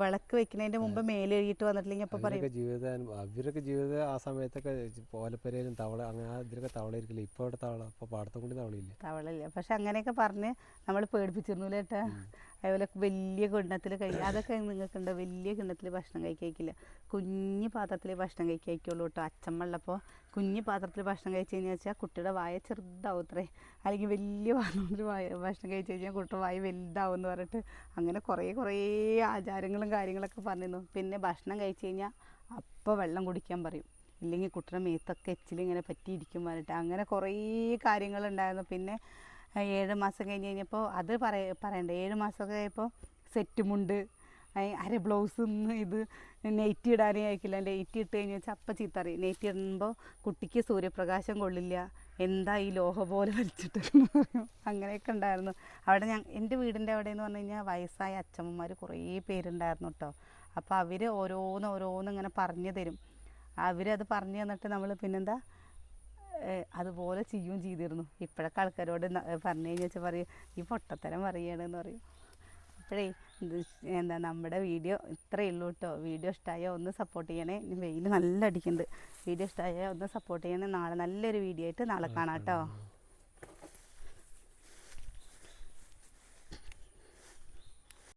വിളക്ക് വെക്കുന്നതിന്റെ മുമ്പ് മേലെഴുതിട്ട് വന്നിട്ടില്ലെങ്കിൽ അപ്പൊ പറയും. ജീവിതം അവരൊക്കെ ജീവിതം ആ സമയത്തൊക്കെ പോലപ്പെരയിലും തവള അങ്ങനെ ഇതിലൊക്കെ തവള ഇരിക്കില്ല ഇപ്പൊ അവിടെ തവള അപ്പൊ പാടത്തും കൂടി തവളയില്ല? തവളയില്ല. പക്ഷെ അങ്ങനെയൊക്കെ പറഞ്ഞ് നമ്മൾ പേടിപ്പിച്ചിരുന്നു കേട്ടാ അതുപോലെ വലിയ കിണ്ണത്തിൽ കഴി അതൊക്കെ നിങ്ങൾക്കുണ്ട്? വലിയ കിണ്ണത്തിൽ ഭക്ഷണം കഴിക്കില്ല കുഞ്ഞു പാത്രത്തിൽ ഭക്ഷണം കഴിക്കുള്ളൂ കേട്ടോ. അച്ചമ്മള്ളപ്പോൾ കുഞ്ഞു പാത്രത്തിൽ ഭക്ഷണം കഴിച്ച് കഴിഞ്ഞാൽ വെച്ചാൽ കുട്ടിയുടെ വായ ചെറുതാവത്രേ അല്ലെങ്കിൽ വലിയ പാത്രത്തിൽ വായ ഭക്ഷണം കഴിച്ച് കഴിഞ്ഞാൽ കുട്ടിയുടെ വായ വലുതാവും എന്ന് പറഞ്ഞിട്ട് അങ്ങനെ കുറേ കുറേ ആചാരങ്ങളും കാര്യങ്ങളൊക്കെ പറഞ്ഞിരുന്നു. പിന്നെ ഭക്ഷണം കഴിച്ച് കഴിഞ്ഞാൽ അപ്പോൾ വെള്ളം കുടിക്കാൻ പറയും. ഇല്ലെങ്കിൽ കുട്ടിയുടെ മേത്തൊക്കെ എച്ചിലിങ്ങനെ പറ്റിയിരിക്കും പറഞ്ഞിട്ട് അങ്ങനെ കുറേ കാര്യങ്ങളുണ്ടായിരുന്നു. പിന്നെ ഏഴ് മാസം കഴിഞ്ഞ് കഴിഞ്ഞപ്പോൾ അത് പറയ പറയണ്ട. ഏഴ് മാസമൊക്കെ ആയപ്പോൾ സെറ്റുമുണ്ട് അര ബ്ലൗസും ഇത് നെയ്റ്റ് ഇടാനേ അയക്കില്ല നെയ്റ്റ് ഇട്ട് കഴിഞ്ഞ് വെച്ചാൽ അപ്പം നെയ്റ്റി ഇടുമ്പോൾ കുട്ടിക്ക് സൂര്യപ്രകാശം കൊള്ളില്ല. എന്താ ഈ ലോഹ പോലെ വലിച്ചിട്ട് അങ്ങനെയൊക്കെ ഉണ്ടായിരുന്നു. അവിടെ ഞാൻ എന്റെ വീടിന്റെ അവിടെ എന്ന് പറഞ്ഞു കഴിഞ്ഞാൽ വയസ്സായ അച്ഛമ്മമാർ കുറേ പേരുണ്ടായിരുന്നു കേട്ടോ അപ്പോൾ അവർ ഓരോന്ന് ഓരോന്ന് ഇങ്ങനെ പറഞ്ഞു തരും. അവരത് പറഞ്ഞു തന്നിട്ട് നമ്മൾ പിന്നെന്താ അതുപോലെ ചെയ്യുകയും ചെയ്തിരുന്നു. ഇപ്പോഴൊക്കെ ആൾക്കാരോട് പറഞ്ഞു കഴിഞ്ഞാൽ പറയും ഈ പൊട്ടത്തരം പറയണമെന്ന് പറയും. അപ്പോഴേ എന്താ നമ്മുടെ വീഡിയോ ഇത്രയേ ഉള്ളൂ കേട്ടോ. വീഡിയോ ഇഷ്ടമായോ ഒന്ന് സപ്പോർട്ട് ചെയ്യണേ. വെയിൽ നല്ല അടിക്കുന്നുണ്ട്. വീഡിയോ ഇഷ്ടമായോ ഒന്ന് സപ്പോർട്ട് ചെയ്യണേ. നാളെ നല്ലൊരു വീഡിയോ ആയിട്ട് നാളെ കാണാം കേട്ടോ.